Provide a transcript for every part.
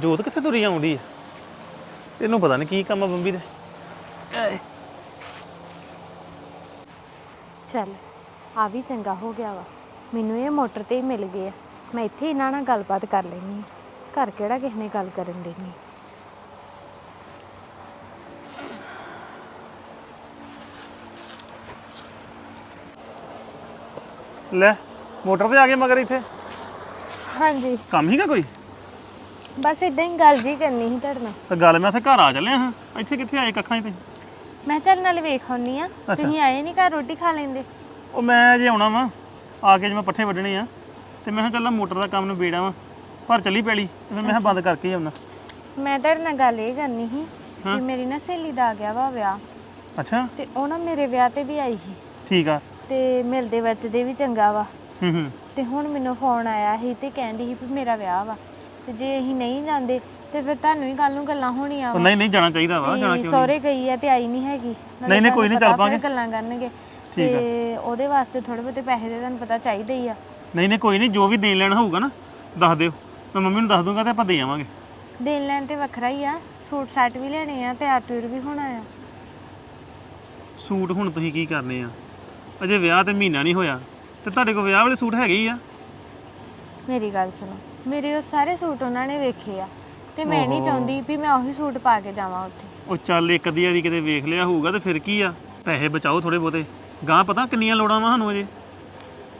ਜੋਤ ਕਿੱਥੇ ਤੁਰੀ ਆਉਂਦੀ ਆ? ਇਹਨੂੰ ਪਤਾ ਨਹੀਂ ਕੀ ਕੰਮ ਆ ਬੰਬੀ ਦੇ। ਚੱਲ ਆ ਵੀ ਚੰਗਾ ਹੋ ਗਿਆ ਵਾ। ਮੈਨੂੰ ਇਹ ਮੋਟਰ ਤੇ ਹੀ ਮਿਲ ਗਏ ਆ। ਮੈਂ ਇੱਥੇ ਇਹਨਾਂ ਨਾਲ ਗੱਲਬਾਤ ਕਰ ਲੈਣੀ ਘਰ ਕਿਹੜਾ ਕਿਸੇ ਨੇ ਗੱਲ ਕਰਨ ਦੇਣੀ ਲੈ ਮੋਟਰ ਤੇ ਆ ਗਏ ਮਗਰ ਇੱਥੇ? ਹਾਂਜੀ। ਕੰਮ ਹੀਗਾ ਕੋਈ? ਬਸ ਇਦਾਂ ਹੀ ਗੱਲ ਜੀ ਕਰਨੀ ਸੀ ਤੁਹਾਡੇ ਨਾਲ। ਤਾਂ ਗੱਲ ਮੈਂ ਇੱਥੇ ਘਰ ਆ ਚੱਲਿਆ ਹਾਂ। ਇੱਥੇ ਕਿੱਥੇ ਆਏ ਕੱਖਾਂ 'ਚ ਤੁਸੀਂ ਮੈਂ ਚੱਲ ਨਾਲੇ ਵੇਖ ਆਉਣੀ ਆ ਤੁਸੀਂ ਆਏ ਨਹੀਂ ਘਰ ਰੋਟੀ ਖਾ ਲੈਂਦੇ? ਉਹ ਮੈਂ ਜੇ ਆਉਣਾ ਵਾਂ ਆ ਕੇ ਜਿਵੇਂ ਪੱਠੇ ਵੱਢਣੇ ਆ ਤੇ ਮੈਂ ਕਿਹਾ ਚੱਲ ਮੋਟਰ ਦਾ ਕੰਮ ਨੂੰ ਬੇੜਾ ਵਾਂ ਪਰ ਚੱਲੀ ਪੈਲੀ ਤੇ ਫਿਰ ਮੈਂ ਕਿਹਾ ਬੰਦ ਕਰਕੇ ਹੀ ਆਉਣਾ। ਮੈਂ ਤੁਹਾਡੇ ਨਾਲ ਗੱਲ ਇਹ ਕਰਨੀ ਸੀ ਕਿ ਮੇਰੀ ਨਾ ਸਹੇਲੀ ਦਾ ਆ ਗਿਆ ਵਾ ਵਿਆਹ। ਅੱਛਾ। ਤੇ ਉਹ ਨਾ ਮੇਰੇ ਵਿਆਹ ਤੇ ਵੀ ਆਈ ਸੀ। ਠੀਕ ਆ। ਤੇ ਮਿਲਦੇ ਵਰਤਦੇ ਵੀ ਚੰਗਾ ਵਾ। ਹੂੰ ਹੂੰ। ਤੇ ਹੁਣ ਮੈਨੂੰ ਫੋਨ ਆਇਆ ਸੀ ਤੇ ਕਹਿੰਦੀ ਸੀ ਵੀ ਮੇਰਾ ਵਿਆਹ ਵਾ। ਤੇ ਜੇ ਅਸੀਂ ਨਹੀਂ ਜਾਂਦੇ ਤੇ ਫਿਰ ਤੁਹਾਨੂੰ ਹੀ ਕੱਲ ਨੂੰ ਗੱਲਾਂ ਹੋਣੀਆਂ ਉਹ ਵਾ। ਨਹੀਂ ਨਹੀਂ ਜਾਣਾ ਚਾਹੀਦਾ ਵਾ ਜਾਣਾ ਕਿਉਂ ਸਹੁਰੇ ਗਈ ਆ ਤੇ ਆਈ ਨਹੀਂ ਹੈਗੀ। ਨਾਲੇ ਨਹੀਂ, ਨਹੀਂ, ਕੋਈ ਨਹੀਂ, ਤੁਹਾਨੂੰ ਚੱਲ ਪਤਾ ਫਿਰ ਪਾਂਗੇ। ਗੱਲਾਂ ਕਰਨਗੇ। ਤੇ ਉਹਦੇ ਵਾਸਤੇ ਥੋੜੇ ਬਹੁਤੇ ਪੈਸੇ ਦੇ ਤੁਹਾਨੂੰ ਪਤਾ ਚਾਹੀਦੇ ਹੀ ਆ। ਨਹੀਂ ਨਹੀਂ ਕੋਈ ਨਹੀਂ ਜੋ ਵੀ ਦੇਣ ਲੈਣਾ ਹੋਊਗਾ ਨਾ ਦੱਸ ਦਿਓ। ਮੈਂ ਮੰਮੀ ਨੂੰ ਦੱਸ ਦੂੰਗਾ ਤੇ ਆਪਾਂ ਦੇ ਆਵਾਂਗੇ। ਦੇਣ ਲੈਣ ਤੇ ਵੱਖਰਾ ਹੀ ਆ। ਸੂਟ ਸੈਟ ਵੀ ਲੈਣੇ ਆ ਤੇ ਆਟੂਰ ਵੀ ਹੋਣਾ ਆ। ਸੂਟ ਹੁਣ ਤੁਸੀਂ ਕੀ ਕਰਨੇ ਆ? ਅਜੇ ਵਿਆਹ ਤੇ ਮਹੀਨਾ ਨਹੀਂ ਹੋਇਆ। ਤੇ ਤੁਹਾਡੇ ਕੋਲ ਵਿਆਹ ਵਾਲੇ ਸੂਟ ਹੈਗੇ ਹੀ ਆ? ਮੇਰੀ ਗੱਲ ਸੁਣੋ। ਮੇਰੇ ਉਹ ਸਾਰੇ ਸੂਟ ਉਹਨਾਂ ਨੇ ਵੇਖੇ ਆ ਤੇ ਮੈਂ ਨਹੀਂ ਚਾਹੁੰਦੀ ਵੀ ਮੈਂ ਉਹੀ ਸੂਟ ਪਾ ਕੇ ਜਾਵਾਂ ਉੱਥੇ। ਉਹ ਚੱਲ ਇੱਕ ਅੱਧੀ ਵਾਰੀ ਕਿਤੇ ਵੇਖ ਲਿਆ ਹੋਊਗਾ ਤੇ ਫਿਰ ਕੀ ਆ? ਪੈਸੇ ਬਚਾਓ ਥੋੜੇ ਬਹੁਤੇ। ਗਾਂ ਪਤਾ ਕਿੰਨੀਆਂ ਲੋੜਾਂ ਵਾ ਸਾਨੂੰ ਅਜੇ?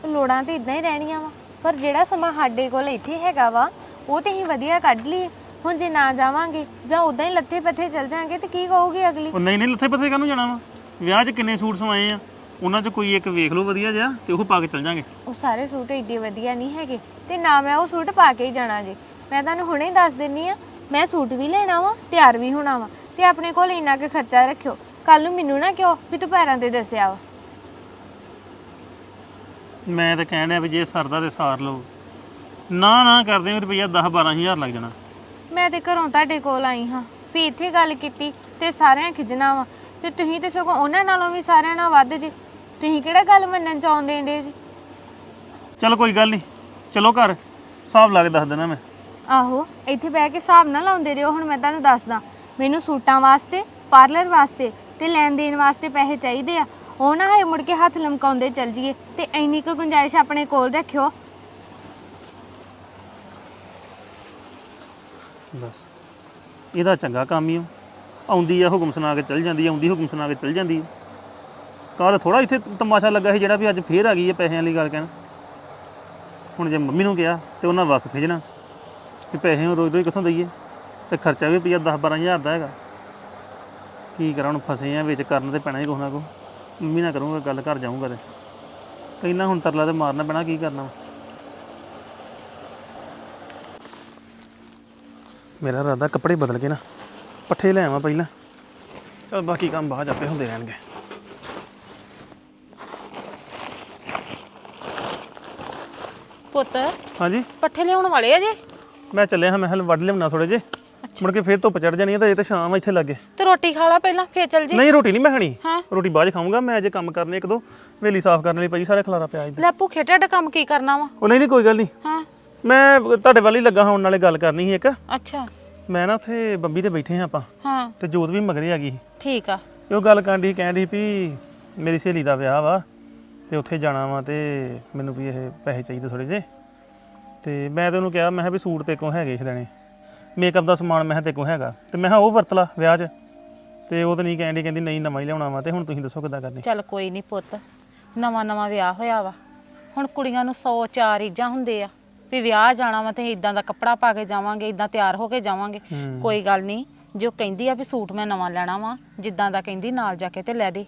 ਲੋੜਾਂ ਤੇ ਇਦਾਂ ਹੀ ਰਹਿਣੀਆਂ ਵਾ। ਪਰ ਜਿਹੜਾ ਸਮਾਂ ਸਾਡੇ ਕੋਲ ਇੱਥੇ ਹੈਗਾ ਵਾ ਉਹ ਤੇ ਹੀ ਵਧੀਆ ਕੱਢ ਲਈਏ। ਹੁਣ ਜੇ ਨਾ ਜਾਵਾਂਗੇ ਜਾਂ ਉਦਾਂ ਹੀ ਲੱਥੇ ਪੱਥੇ ਚੱਲ ਜਾਾਂਗੇ ਤੇ ਕੀ ਕਹੋਗੇ ਅਗਲੀ? ਉਹ ਨਹੀਂ ਨਹੀਂ ਲੱਥੇ ਪੱਥੇ ਕਾਹਨੂੰ ਜਾਣਾ ਵਾ? ਵਿਆਹ 'ਚ ਕਿੰਨੇ ਸੂਟ ਸਵਾਏ ਆ? ਉਹਨਾਂ 'ਚ ਕੋਈ ਇੱਕ ਵੇਖ ਲਓ ਵਧੀਆ ਜਿਹਾ ਤੇ ਉਹ ਪਾ ਕੇ ਚੱਲ ਜਾਾਂਗੇ। ਉਹ ਸਾਰੇ ਸੂਟ ਏਡੇ ਵਧੀਆ ਨਹੀਂ ਹੈਗੇ ਤੇ ਨਾ ਮੈਂ ਉਹ ਸੂਟ ਪਾ ਕੇ ਹੀ ਜਾਣਾ ਜੇ। ਮੈਂ ਤੁਹਾਨੂੰ ਹੁਣੇ ਹੀ ਦੱਸ ਦਿੰਨੀ ਆ ਮੈਂ ਸੂਟ ਵੀ ਲੈਣਾ ਵਾ ਤਿਆਰ ਵੀ ਹੋਣਾ ਵਾ ਤੇ ਆਪਣੇ ਕੋਲ ਇੰਨਾ ਕੁ ਖਰਚਾ ਰੱਖਿਓ। ਕੱਲ ਨੂੰ ਮੈਨੂੰ ਨਾ ਕਿਉਂ ਵੀ ਤੂੰ ਪੈਰਾਂ ਤੇ ਦੱਸਿਆ ਵਾ। ਮੈਂ ਤਾਂ ਕਹਿਣ ਡਿਆ ਵੀ ਜੇ ਸਰਦਾ ਤੇ ਸਾਰ ਲਓ। ਨਾ ਨਾ ਕਰਦੇ ਹੋ ਰੁਪਈਆ 10 12000 ਲੱਗ ਜਾਣਾ। ਮੈਂ ਤੇ ਘਰੋਂ ਤੁਹਾਡੇ ਕੋਲ ਆਈ ਹਾਂ ਵੀ ਇੱਥੇ ਗੱਲ ਕੀਤੀ ਤੇ ਸਾਰਿਆਂ ਖਿਜਣਾ ਵਾ ਤੇ ਤੁਸੀਂ ਤੇ ਸਗੋਂ ਉਹਨਾਂ ਨਾਲੋਂ ਵੀ ਸਾਰਿਆਂ ਨਾਲ ਵੱਧ ਜੀ। ਤੁਸੀਂ ਕਿਹੜਾ ਗੱਲ ਮੰਨਣ ਚ ਆਉਂਦੇ ਡੇ ਜੀ? ਚਲ ਕੋਈ ਗੱਲ ਨਹੀਂ ਚਲੋ ਘਰ ਹਿਸਾਬ ਲਾ ਕੇ ਦੱਸ ਦੇਣਾ ਮੈਂ। ਆਹੋ ਇੱਥੇ ਬਹਿ ਕੇ ਹਿਸਾਬ ਨਾ ਲਾਉਂਦੇ ਰਹੋ ਹੁਣ ਮੈਂ ਤੁਹਾਨੂੰ ਦੱਸਦਾ। ਮੈਨੂੰ ਸੂਟਾਂ ਵਾਸਤੇ ਪਾਰਲਰ ਵਾਸਤੇ ਤੇ ਲੈਣ ਦੇਣ ਵਾਸਤੇ ਪੈਸੇ ਚਾਹੀਦੇ ਆ। ਉਹ ਨਾ ਹੈ ਮੁੜ ਕੇ ਹੱਥ ਲਮਕਾਉਂਦੇ ਚੱਲ ਜੀਏ ਤੇ ਇੰਨੀ ਕੁ ਗੁੰਜਾਇਸ਼ ਆਪਣੇ ਕੋਲ ਰੱਖਿਓ। ਬਸ। ਇਹਦਾ ਚੰਗਾ ਕੰਮ ਹੀ ਆ। ਆਉਂਦੀ ਆ ਹੁਕਮ ਸੁਣਾ ਕੇ ਚੱਲ ਜਾਂਦੀ ਆ ਆਉਂਦੀ ਹੁਕਮ ਸੁਣਾ ਕੇ ਚੱਲ ਜਾਂਦੀ ਆ। ਕੱਲ ਥੋੜਾ ਇੱਥੇ ਤਮਾਸ਼ਾ ਲੱਗਾ ਸੀ ਜਿਹੜਾ ਵੀ ਅੱਜ ਫੇਰ ਆ ਗਈ ਹੈ ਪੈਸਿਆਂ ਲਈ ਗੱਲ ਕਹਿਣ। ਹੁਣ ਜੇ ਮੰਮੀ ਨੂੰ ਕਿਹਾ ਤੇ ਉਹਨਾਂ ਵਕਤ ਖਿਜਣਾ ਕਿ ਪੈਸੇ ਹੁਣ ਰੋਜ਼ ਰੋਜ਼ ਕਿੱਥੋਂ ਦਈਏ ਤੇ ਖਰਚਾ ਵੀ ਰੁਪਈਆ 10 12000 ਦਾ ਹੈਗਾ। ਕੀ ਕਰਾਂ ਹੁਣ ਫਸੇ ਆ, ਵਿੱਚ ਕਰਨ ਤੇ ਪੈਣਾ ਹੀ ਕੁਛ ਨਾ ਕੋ ਮੰਮੀ ਨਾਲ ਕਰੂੰਗਾ ਗੱਲ, ਘਰ ਜਾਊਂਗਾ ਤੇ। ਕਹਿੰਦਾ ਹੁਣ ਤਰਲਾ ਤੇ ਮਾਰਨਾ ਪੈਣਾ, ਕੀ ਕਰਨਾ ਵਾ। ਮੇਰਾ ਇਰਾਦਾ ਕੱਪੜੇ ਬਦਲ ਕੇ ਨਾ, ਪੱਠੇ ਲੈ ਆਵਾਂ ਪਹਿਲਾਂ। ਚਲ ਬਾਕੀ ਕੰਮ ਬਾਅਦ 'ਚ ਆਪੇ ਹੁੰਦੇ ਰਹਿਣਗੇ। ਪੁੱਤ। ਹਾਂਜੀ। ਪੱਠੇ ਲਿਆਉਣ ਵਾਲੇ ਆ ਜੇ? ਮੈਂ ਚੱਲਿਆ ਹਾਂ ਮੈਂ ਹਲ ਵੱਢ ਲਿਆਉਣਾ ਥੋੜੇ ਜੇ ਮੁੜ ਕੇ ਫੇਰ ਧੁੱਪ ਚੜ ਜਾਣੀ ਹੈ ਤਾਂ ਇਹ ਤਾਂ ਸ਼ਾਮ ਆ ਇੱਥੇ ਲੱਗੇ। ਤੇ ਰੋਟੀ ਖਾ ਲਾ ਪਹਿਲਾਂ ਫੇਰ ਚੱਲ ਜੇ। ਨਹੀਂ ਰੋਟੀ ਨਹੀਂ ਮੈਂ ਖਾਣੀ। ਹਾਂ। ਰੋਟੀ ਬਾਅਦ 'ਚ ਖਾਊਂਗਾ ਮੈਂ ਅਜੇ ਕੰਮ ਕਰਨੇ ਇੱਕ ਦੋ। ਵੇਲੀ ਸਾਫ਼ ਕਰਨ ਲਈ ਭਾਜੀ ਸਾਰੇ ਖਲਾਰਾ ਪਿਆ ਇੱਧਰ। ਲੈ ਭੁੱਖੇ ਢਿੱਡ ਕੰਮ ਕੀ ਕਰਨਾ ਵਾ? ਉਹ ਨਹੀਂ ਨਹੀਂ ਕੋਈ ਗੱਲ ਨਹੀਂ। ਹਾਂ। ਮੈਂ ਤੁਹਾਡੇ ਵੱਲ ਹੀ ਲੱਗਾ ਹਾਂ ਨਾਲੇ ਗੱਲ ਕਰਨੀ ਸੀ ਇੱਕ। ਅੱਛਾ। ਮੈਂ ਨਾ ਉੱਥੇ ਬੰਬੀ ਤੇ ਬੈਠੇ ਹਾਂ ਆਪਾਂ। ਹਾਂ। ਤੇ ਜੋਤ ਵੀ ਮਗਰੇ ਆ ਗਈ ਸੀ। ਠੀਕ ਆ। ਤੇ ਉਹ ਗੱਲ ਕਾਂਡੀ ਕਹਿੰਦੀ ਵੀ ਮੇਰੀ ਸਹੇਲੀ ਦਾ ਵਿਆਹ ਵਾ। ਤੇ ਉੱਥੇ ਜਾਣਾ ਵਾ ਤੇ ਮੈਨੂੰ ਵੀ ਇਹ ਪੈਸੇ ਚਾਹੀਦੇ ਥੋੜੇ ਜੇ ਤੇ ਮੈਂ ਤੇ ਉਹਨੂੰ ਕਿਹਾ ਮੈਂ ਕਿਹਾ ਵੀ ਸੂਟ ਤੇ ਕੋ ਹੈਗੇ ਲੈਣੇ। ਮੇਕਅਪ ਦਾ ਸਮਾਨ ਮੈਂ ਕਿਹਾ ਤੇ ਕੋ ਹੈਗਾ। ਤੇ ਮੈਂ ਕਿਹਾ ਉਹ ਵਰਤ ਲਾ ਵਿਆਹ 'ਚ। ਤੇ ਉਹ ਤਾਂ ਨਹੀਂ ਕਹਿੰਦੀ ਕਹਿੰਦੀ ਨਹੀਂ ਨਵਾਂ ਹੀ ਲਿਆਉਣਾ ਵਾ ਤੇ ਹੁਣ ਤੁਸੀਂ ਦੱਸੋ ਕਿੱਦਾਂ ਕਰਨੀ। ਚੱਲ ਕੋਈ ਨਹੀਂ ਪੁੱਤ ਨਵਾਂ ਨਵਾਂ ਵਿਆਹ ਹੋਇਆ ਵਾ। ਹੁਣ ਕੁੜੀਆਂ ਨੂੰ 100 ਚਾਰ ਇੱਜਾਂ ਹੁੰਦੇ ਆ। ਵੀ ਵਿਆਹ ਜਾਣਾ ਵਾ ਤੇ ਇਦਾਂ ਦਾ ਕੱਪੜਾ ਪਾ ਕੇ ਜਾਵਾਂਗੇ ਇਦਾਂ ਤਿਆਰ ਹੋ ਕੇ ਜਾਵਾਂਗੇ। ਹੂੰ। ਕੋਈ ਗੱਲ ਨਹੀਂ ਜੋ ਕਹਿੰਦੀ ਆ ਵੀ ਸੂਟ ਮੈਂ ਨਵਾਂ ਲੈਣਾ ਵਾ ਜਿੱਦਾਂ ਦਾ ਕਹਿੰਦੀ ਨਾਲ ਜਾ ਕੇ ਤੇ ਲੈ ਦੇ।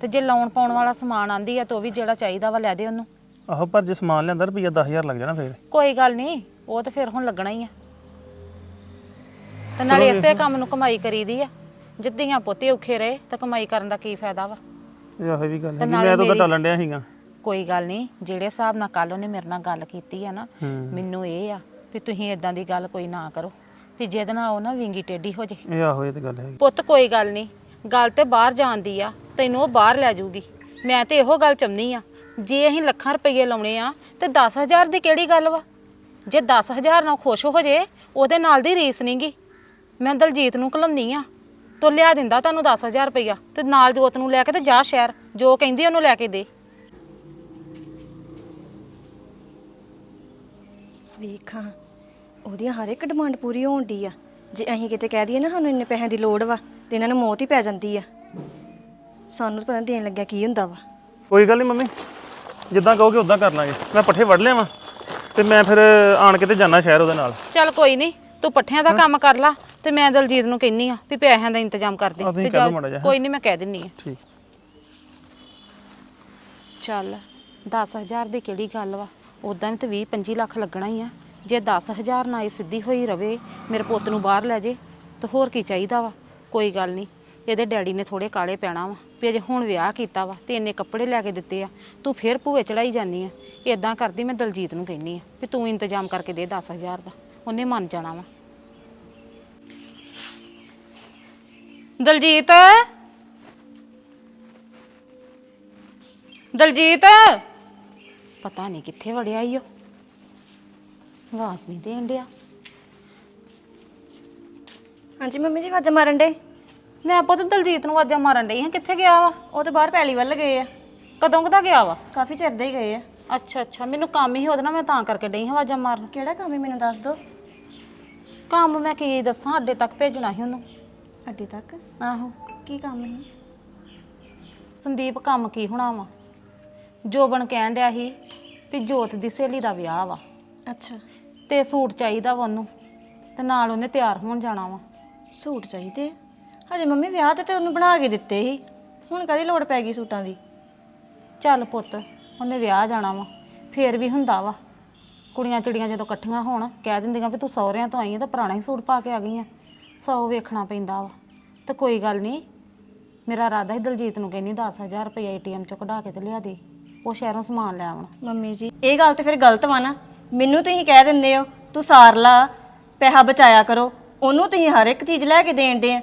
ਤੇ ਜੇ ਲਾਉਣ ਪਾਉਣ ਵਾਲਾ ਸਮਾਨ ਆਂਦੀ ਆ ਤਾਂ ਉਹ ਵੀ ਜਿਹੜਾ ਚਾਹੀਦਾ ਵਾ ਲੈ ਦੇ ਉਹਨੂੰ। ਆਹੋ ਪਰ ਜੇ ਸਮਾਨ ਲਿਆਂਦਾ ਰੁਪਈਆ 10000 ਲੱਗ ਜਾਣਾ ਫੇਰ। ਕੋਈ ਗੱਲ ਨਹੀਂ ਉਹ ਤਾਂ ਫਿਰ ਹੁਣ ਲੱਗਣਾ ਹੀ ਆ। ਤੇ ਨਾਲੇ ਇਸੇ ਕੰਮ ਨੂੰ ਕਮਾਈ ਕਰੀਦੀ ਆ। ਜਿੱਦੀਆਂ ਪੋਤੇ ਔਖੇ ਰਹੇ ਤਾਂ ਕਮਾਈ ਕਰਨ ਦਾ ਕੀ ਫਾਇਦਾ ਵਾ? ਇਹ ਆਹੋ ਵੀ ਗੱਲ ਹੈ ਮੈਂ ਤਾਂ ਟਾਲਣ ਡਿਆ ਸੀਗਾ। ਕੋਈ ਗੱਲ ਨਹੀਂ ਜਿਹੜੇ ਹਿਸਾਬ ਨਾਲ ਕੱਲ ਉਹਨੇ ਮੇਰੇ ਨਾਲ ਗੱਲ ਕੀਤੀ ਆ ਨਾ ਮੈਨੂੰ ਇਹ ਆ ਵੀ ਤੁਸੀਂ ਇਦਾਂ ਦੀ ਗੱਲ ਕੋਈ ਨਾ ਕਰੋ ਵੀ ਜਿਹਦੇ ਨਾਲ ਉਹ ਨਾ ਵਿੰਗੀ ਟੇਢੀ ਹੋ ਜੇ। ਇਹ ਆਹੋ ਇਹ ਤੇ ਗੱਲ ਹੈ ਪੁੱਤ ਕੋਈ ਗੱਲ ਨਹੀਂ ਗੱਲ ਤੇ ਬਾਹਰ ਜਾਂਦੀ ਆ। ਤੈਨੂੰ ਉਹ ਬਾਹਰ ਲੈ ਜਾਊਗੀ। ਮੈਂ ਤੇ ਇਹੋ ਗੱਲ ਚੰਨੀ ਆ, ਜੇ ਅਸੀਂ ਲੱਖਾਂ ਰੁਪਏ ਲਾਉਣੇ ਆ, ਤੇ 10000 ਦੀ ਕਿਹੜੀ ਗੱਲ ਵਾ? ਜੇ 10000 ਨਾਲ ਖੁਸ਼ ਹੋ ਜੇ, ਉਹਦੇ ਨਾਲ ਦੀ ਰੀਸ ਨਹੀਂਗੀ ਮੈਂ ਦਲਜੀਤ ਨੂੰ ਘਲਾਉਂਦੀ ਆ, ਤੋ ਲਿਆ ਦਿੰਦਾ ਤੁਹਾਨੂੰ 10000 ਰੁਪਇਆ ਤੇ ਨਾਲ ਜੋਤ ਨੂੰ ਲੈ ਕੇ ਤੇ ਜਾ ਸ਼ਹਿਰ, ਜੋ ਕਹਿੰਦੀ ਉਹਨੂੰ ਲੈ ਕੇ ਦੇ। ਵੇਖਾਂ, ਉਹਦੀਆਂ ਹਰ ਇੱਕ ਡਿਮਾਂਡ ਪੂਰੀ ਹੋਣ ਦੀ ਆ। ਜੇ ਅਸੀਂ ਕਿਤੇ ਕਹਿ ਦਈਏ ਨਾ ਸਾਨੂੰ ਇੰਨੇ ਪੈਸਿਆਂ ਦੀ ਲੋੜ ਵਾ, ਤੇ ਇਹਨਾਂ ਨੂੰ ਮੌਤ ਹੀ ਪੈ ਜਾਂਦੀ ਆ। ਸਾਨੂੰ ਤਾਂ ਪਤਾ ਨੀ ਦੇਣ ਲੱਗਿਆ ਕੀ ਹੁੰਦਾ ਵਾ। ਕੋਈ ਗੱਲ ਨਹੀਂ ਮੰਮੀ ਜਿੱਦਾਂ ਕਹੋਗੇ ਉਦਾਂ ਕਰ ਲਾਂਗੇ। ਮੈਂ ਪੱਠੇ ਵੱਢ ਲਿਆਵਾਂ ਤੇ ਮੈਂ ਫਿਰ ਆਣ ਕੇ ਤੇ ਜਾਣਾ ਸ਼ਹਿਰ ਉਹਦੇ ਨਾਲ। ਚੱਲ ਕੋਈ ਨਹੀਂ ਤੂੰ ਪੱਠਿਆਂ ਦਾ ਕੰਮ ਕਰ ਲਾ ਤੇ ਮੈਂ ਦਲਜੀਤ ਨੂੰ ਕਹਿੰਨੀ ਆ ਵੀ ਪੈਸਿਆਂ ਦਾ ਇੰਤਜ਼ਾਮ ਕਰ ਦੇ ਆਹ ਤੁਸੀਂ ਤੇ ਕਰ ਲਓ ਜਾ- ਮਾੜਾ ਜਿਹਾ, ਹੈਂ। ਕੋਈ ਨਹੀਂ ਮੈਂ ਕਹਿ ਦਿੰਨੀ ਆ। ਠੀਕ। ਚੱਲ 10000 ਦੀ ਕਿਹੜੀ ਗੱਲ ਵਾ? ਉਦਾਂ ਵੀ ਤੇ 20 25 ਲੱਖ ਲੱਗਣਾ ਹੀ ਆ। ਜੇ 10000 ਨਾਲ ਇਹ ਸਿੱਧੀ ਹੋਈ ਰਵੇ ਮੇਰੇ ਪੁੱਤ ਨੂੰ ਬਾਹਰ ਲੈ ਜੇ ਤਾਂ ਹੋਰ ਕੀ ਚਾਹੀਦਾ ਵਾ? ਕੋਈ ਗੱਲ ਨਹੀਂ ਇਹਦੇ ਡੈਡੀ ਨੇ ਥੋੜੇ ਕਾਲੇ ਪੈਣਾ ਵਾ। ਵੀ ਅਜੇ ਹੁਣ ਵਿਆਹ ਕੀਤਾ ਵਾ ਤੇ ਇੰਨੇ ਕੱਪੜੇ ਲੈ ਕੇ ਦਿੱਤੇ ਆ, ਤੂੰ ਫੇਰ ਭੂਏ ਚੜਾਈ ਜਾਨੀ ਆ। ਇਦਾਂ ਕਰਦੀ ਮੈਂ ਦਲਜੀਤ ਨੂੰ ਕਹਿੰਨੀ ਆ ਵੀ ਤੂੰ ਇੰਤਜ਼ਾਮ ਕਰਕੇ ਦੇ 10000 ਦਾ, ਉਹਨੇ ਮੰਨ ਜਾਣਾ ਵਾ। ਦਲਜੀਤ? ਦਲਜੀਤ? ਪਤਾ ਨਹੀਂ ਕਿੱਥੇ ਵੜਿਆ ਈ ਓ। ਆਵਾਜ਼ ਨਹੀਂ ਦੇਣ ਡਿਆ। ਹਾਂਜੀ ਮੰਮੀ ਜੀ, ਆਵਾਜ਼ਾਂ ਮਾਰਨ ਡੇ ਮੈਂ ਪੁੱਤ ਦਲਜੀਤ ਨੂੰ ਆਵਾਜ਼ਾਂ ਮਾਰਨ ਡਈ ਹਾਂ ਕਿੱਥੇ ਗਿਆ ਵਾ? ਉਹ ਤਾਂ ਬਾਹਰ ਪੈਲੀ ਵੱਲ ਗਏ ਆ। ਕਦੋਂ ਕਦਾ ਗਿਆ ਵਾ? ਕਾਫੀ ਚਿਰ ਦੇ ਹੀ ਗਏ ਆ। ਅੱਛਾ ਅੱਛਾ ਮੈਨੂੰ ਕੰਮ ਹੀ ਉਹਦੇ ਨਾਲ ਮੈਂ ਤਾਂ ਕਰਕੇ ਡਈ ਹਾਂ ਆਵਾਜ਼ਾਂ ਮਾਰਨ। ਕਿਹੜਾ ਕੰਮ ਹੈ ਮੈਨੂੰ ਦੱਸ ਦਿਓ ਕੰਮ ਮੈਂ ਕੀ ਦੱਸਾਂ ਅੱਡੇ ਤੱਕ ਭੇਜਣਾ ਸੀ ਉਹਨੂੰ। ਅੱਡੇ ਤੱਕ? ਆਹੋ। ਕੀ ਕੰਮ ਹੈ ਸੰਦੀਪ ਕੰਮ ਕੀ ਹੋਣਾ ਵਾ? ਜੋਬਨ ਕਹਿਣ ਡਿਆ ਸੀ ਵੀ ਜੋਤ ਦੀ ਸਹੇਲੀ ਦਾ ਵਿਆਹ ਵਾ। ਅੱਛਾ। ਤੇ ਸੂਟ ਚਾਹੀਦਾ ਵਾ ਉਹਨੂੰ ਤੇ ਨਾਲ ਉਹਨੇ ਤਿਆਰ ਹੋਣ ਜਾਣਾ ਵਾ। ਸੂਟ ਚਾਹੀਦੇ ਆ। ਹਜੇ ਮੰਮੀ ਵਿਆਹ ਤੇ ਤੇ ਉਹਨੂੰ ਬਣਾ ਕੇ ਦਿੱਤੇ ਸੀ। ਹੁਣ ਕਦੀ ਲੋੜ ਪੈ ਗਈ ਸੂਟਾਂ ਦੀ? ਚੱਲ ਪੁੱਤ, ਉਹਨੇ ਵਿਆਹ ਜਾਣਾ ਵਾ, ਫੇਰ ਵੀ ਹੁੰਦਾ ਵਾ। ਕੁੜੀਆਂ ਚਿੜੀਆਂ ਜਦੋਂ ਇਕੱਠੀਆਂ ਹੋਣ, ਕਹਿ ਦਿੰਦੀਆਂ ਵੀ ਤੂੰ ਸਹੁਰਿਆਂ ਤੋਂ ਆਈ ਆ ਤਾਂ ਪੁਰਾਣਾ ਹੀ ਸੂਟ ਪਾ ਕੇ ਆ ਗਈ ਆ। ਸੌ ਵੇਖਣਾ ਪੈਂਦਾ ਵਾ। ਤੇ ਕੋਈ ਗੱਲ ਨਹੀਂ, ਮੇਰਾ ਇਰਾਦਾ ਹੀ ਦਲਜੀਤ ਨੂੰ ਕਹਿੰਦੀ 10000 ਰੁਪਏ ਏਟੀਐਮ ਚੋਂ ਕਢਾ ਕੇ ਤੇ ਲਿਆ ਦੇ, ਉਹ ਸ਼ਹਿਰੋਂ ਸਮਾਨ ਲੈ ਆਉਣ। ਮੰਮੀ ਜੀ, ਇਹ ਗੱਲ ਤੇ ਫਿਰ ਗਲਤ ਵਾ ਨਾ। ਮੈਨੂੰ ਤੁਸੀਂ ਕਹਿ ਦਿੰਦੇ ਹੋ, ਤੂੰ ਸਾਰ ਲਾ, ਪੈਸਾ ਬਚਾਇਆ ਕਰੋ, ਉਹਨੂੰ ਤੁਸੀਂ ਹਰ ਇੱਕ ਚੀਜ਼ ਲੈ ਕੇ ਦੇਣ ਦੇ ਆ।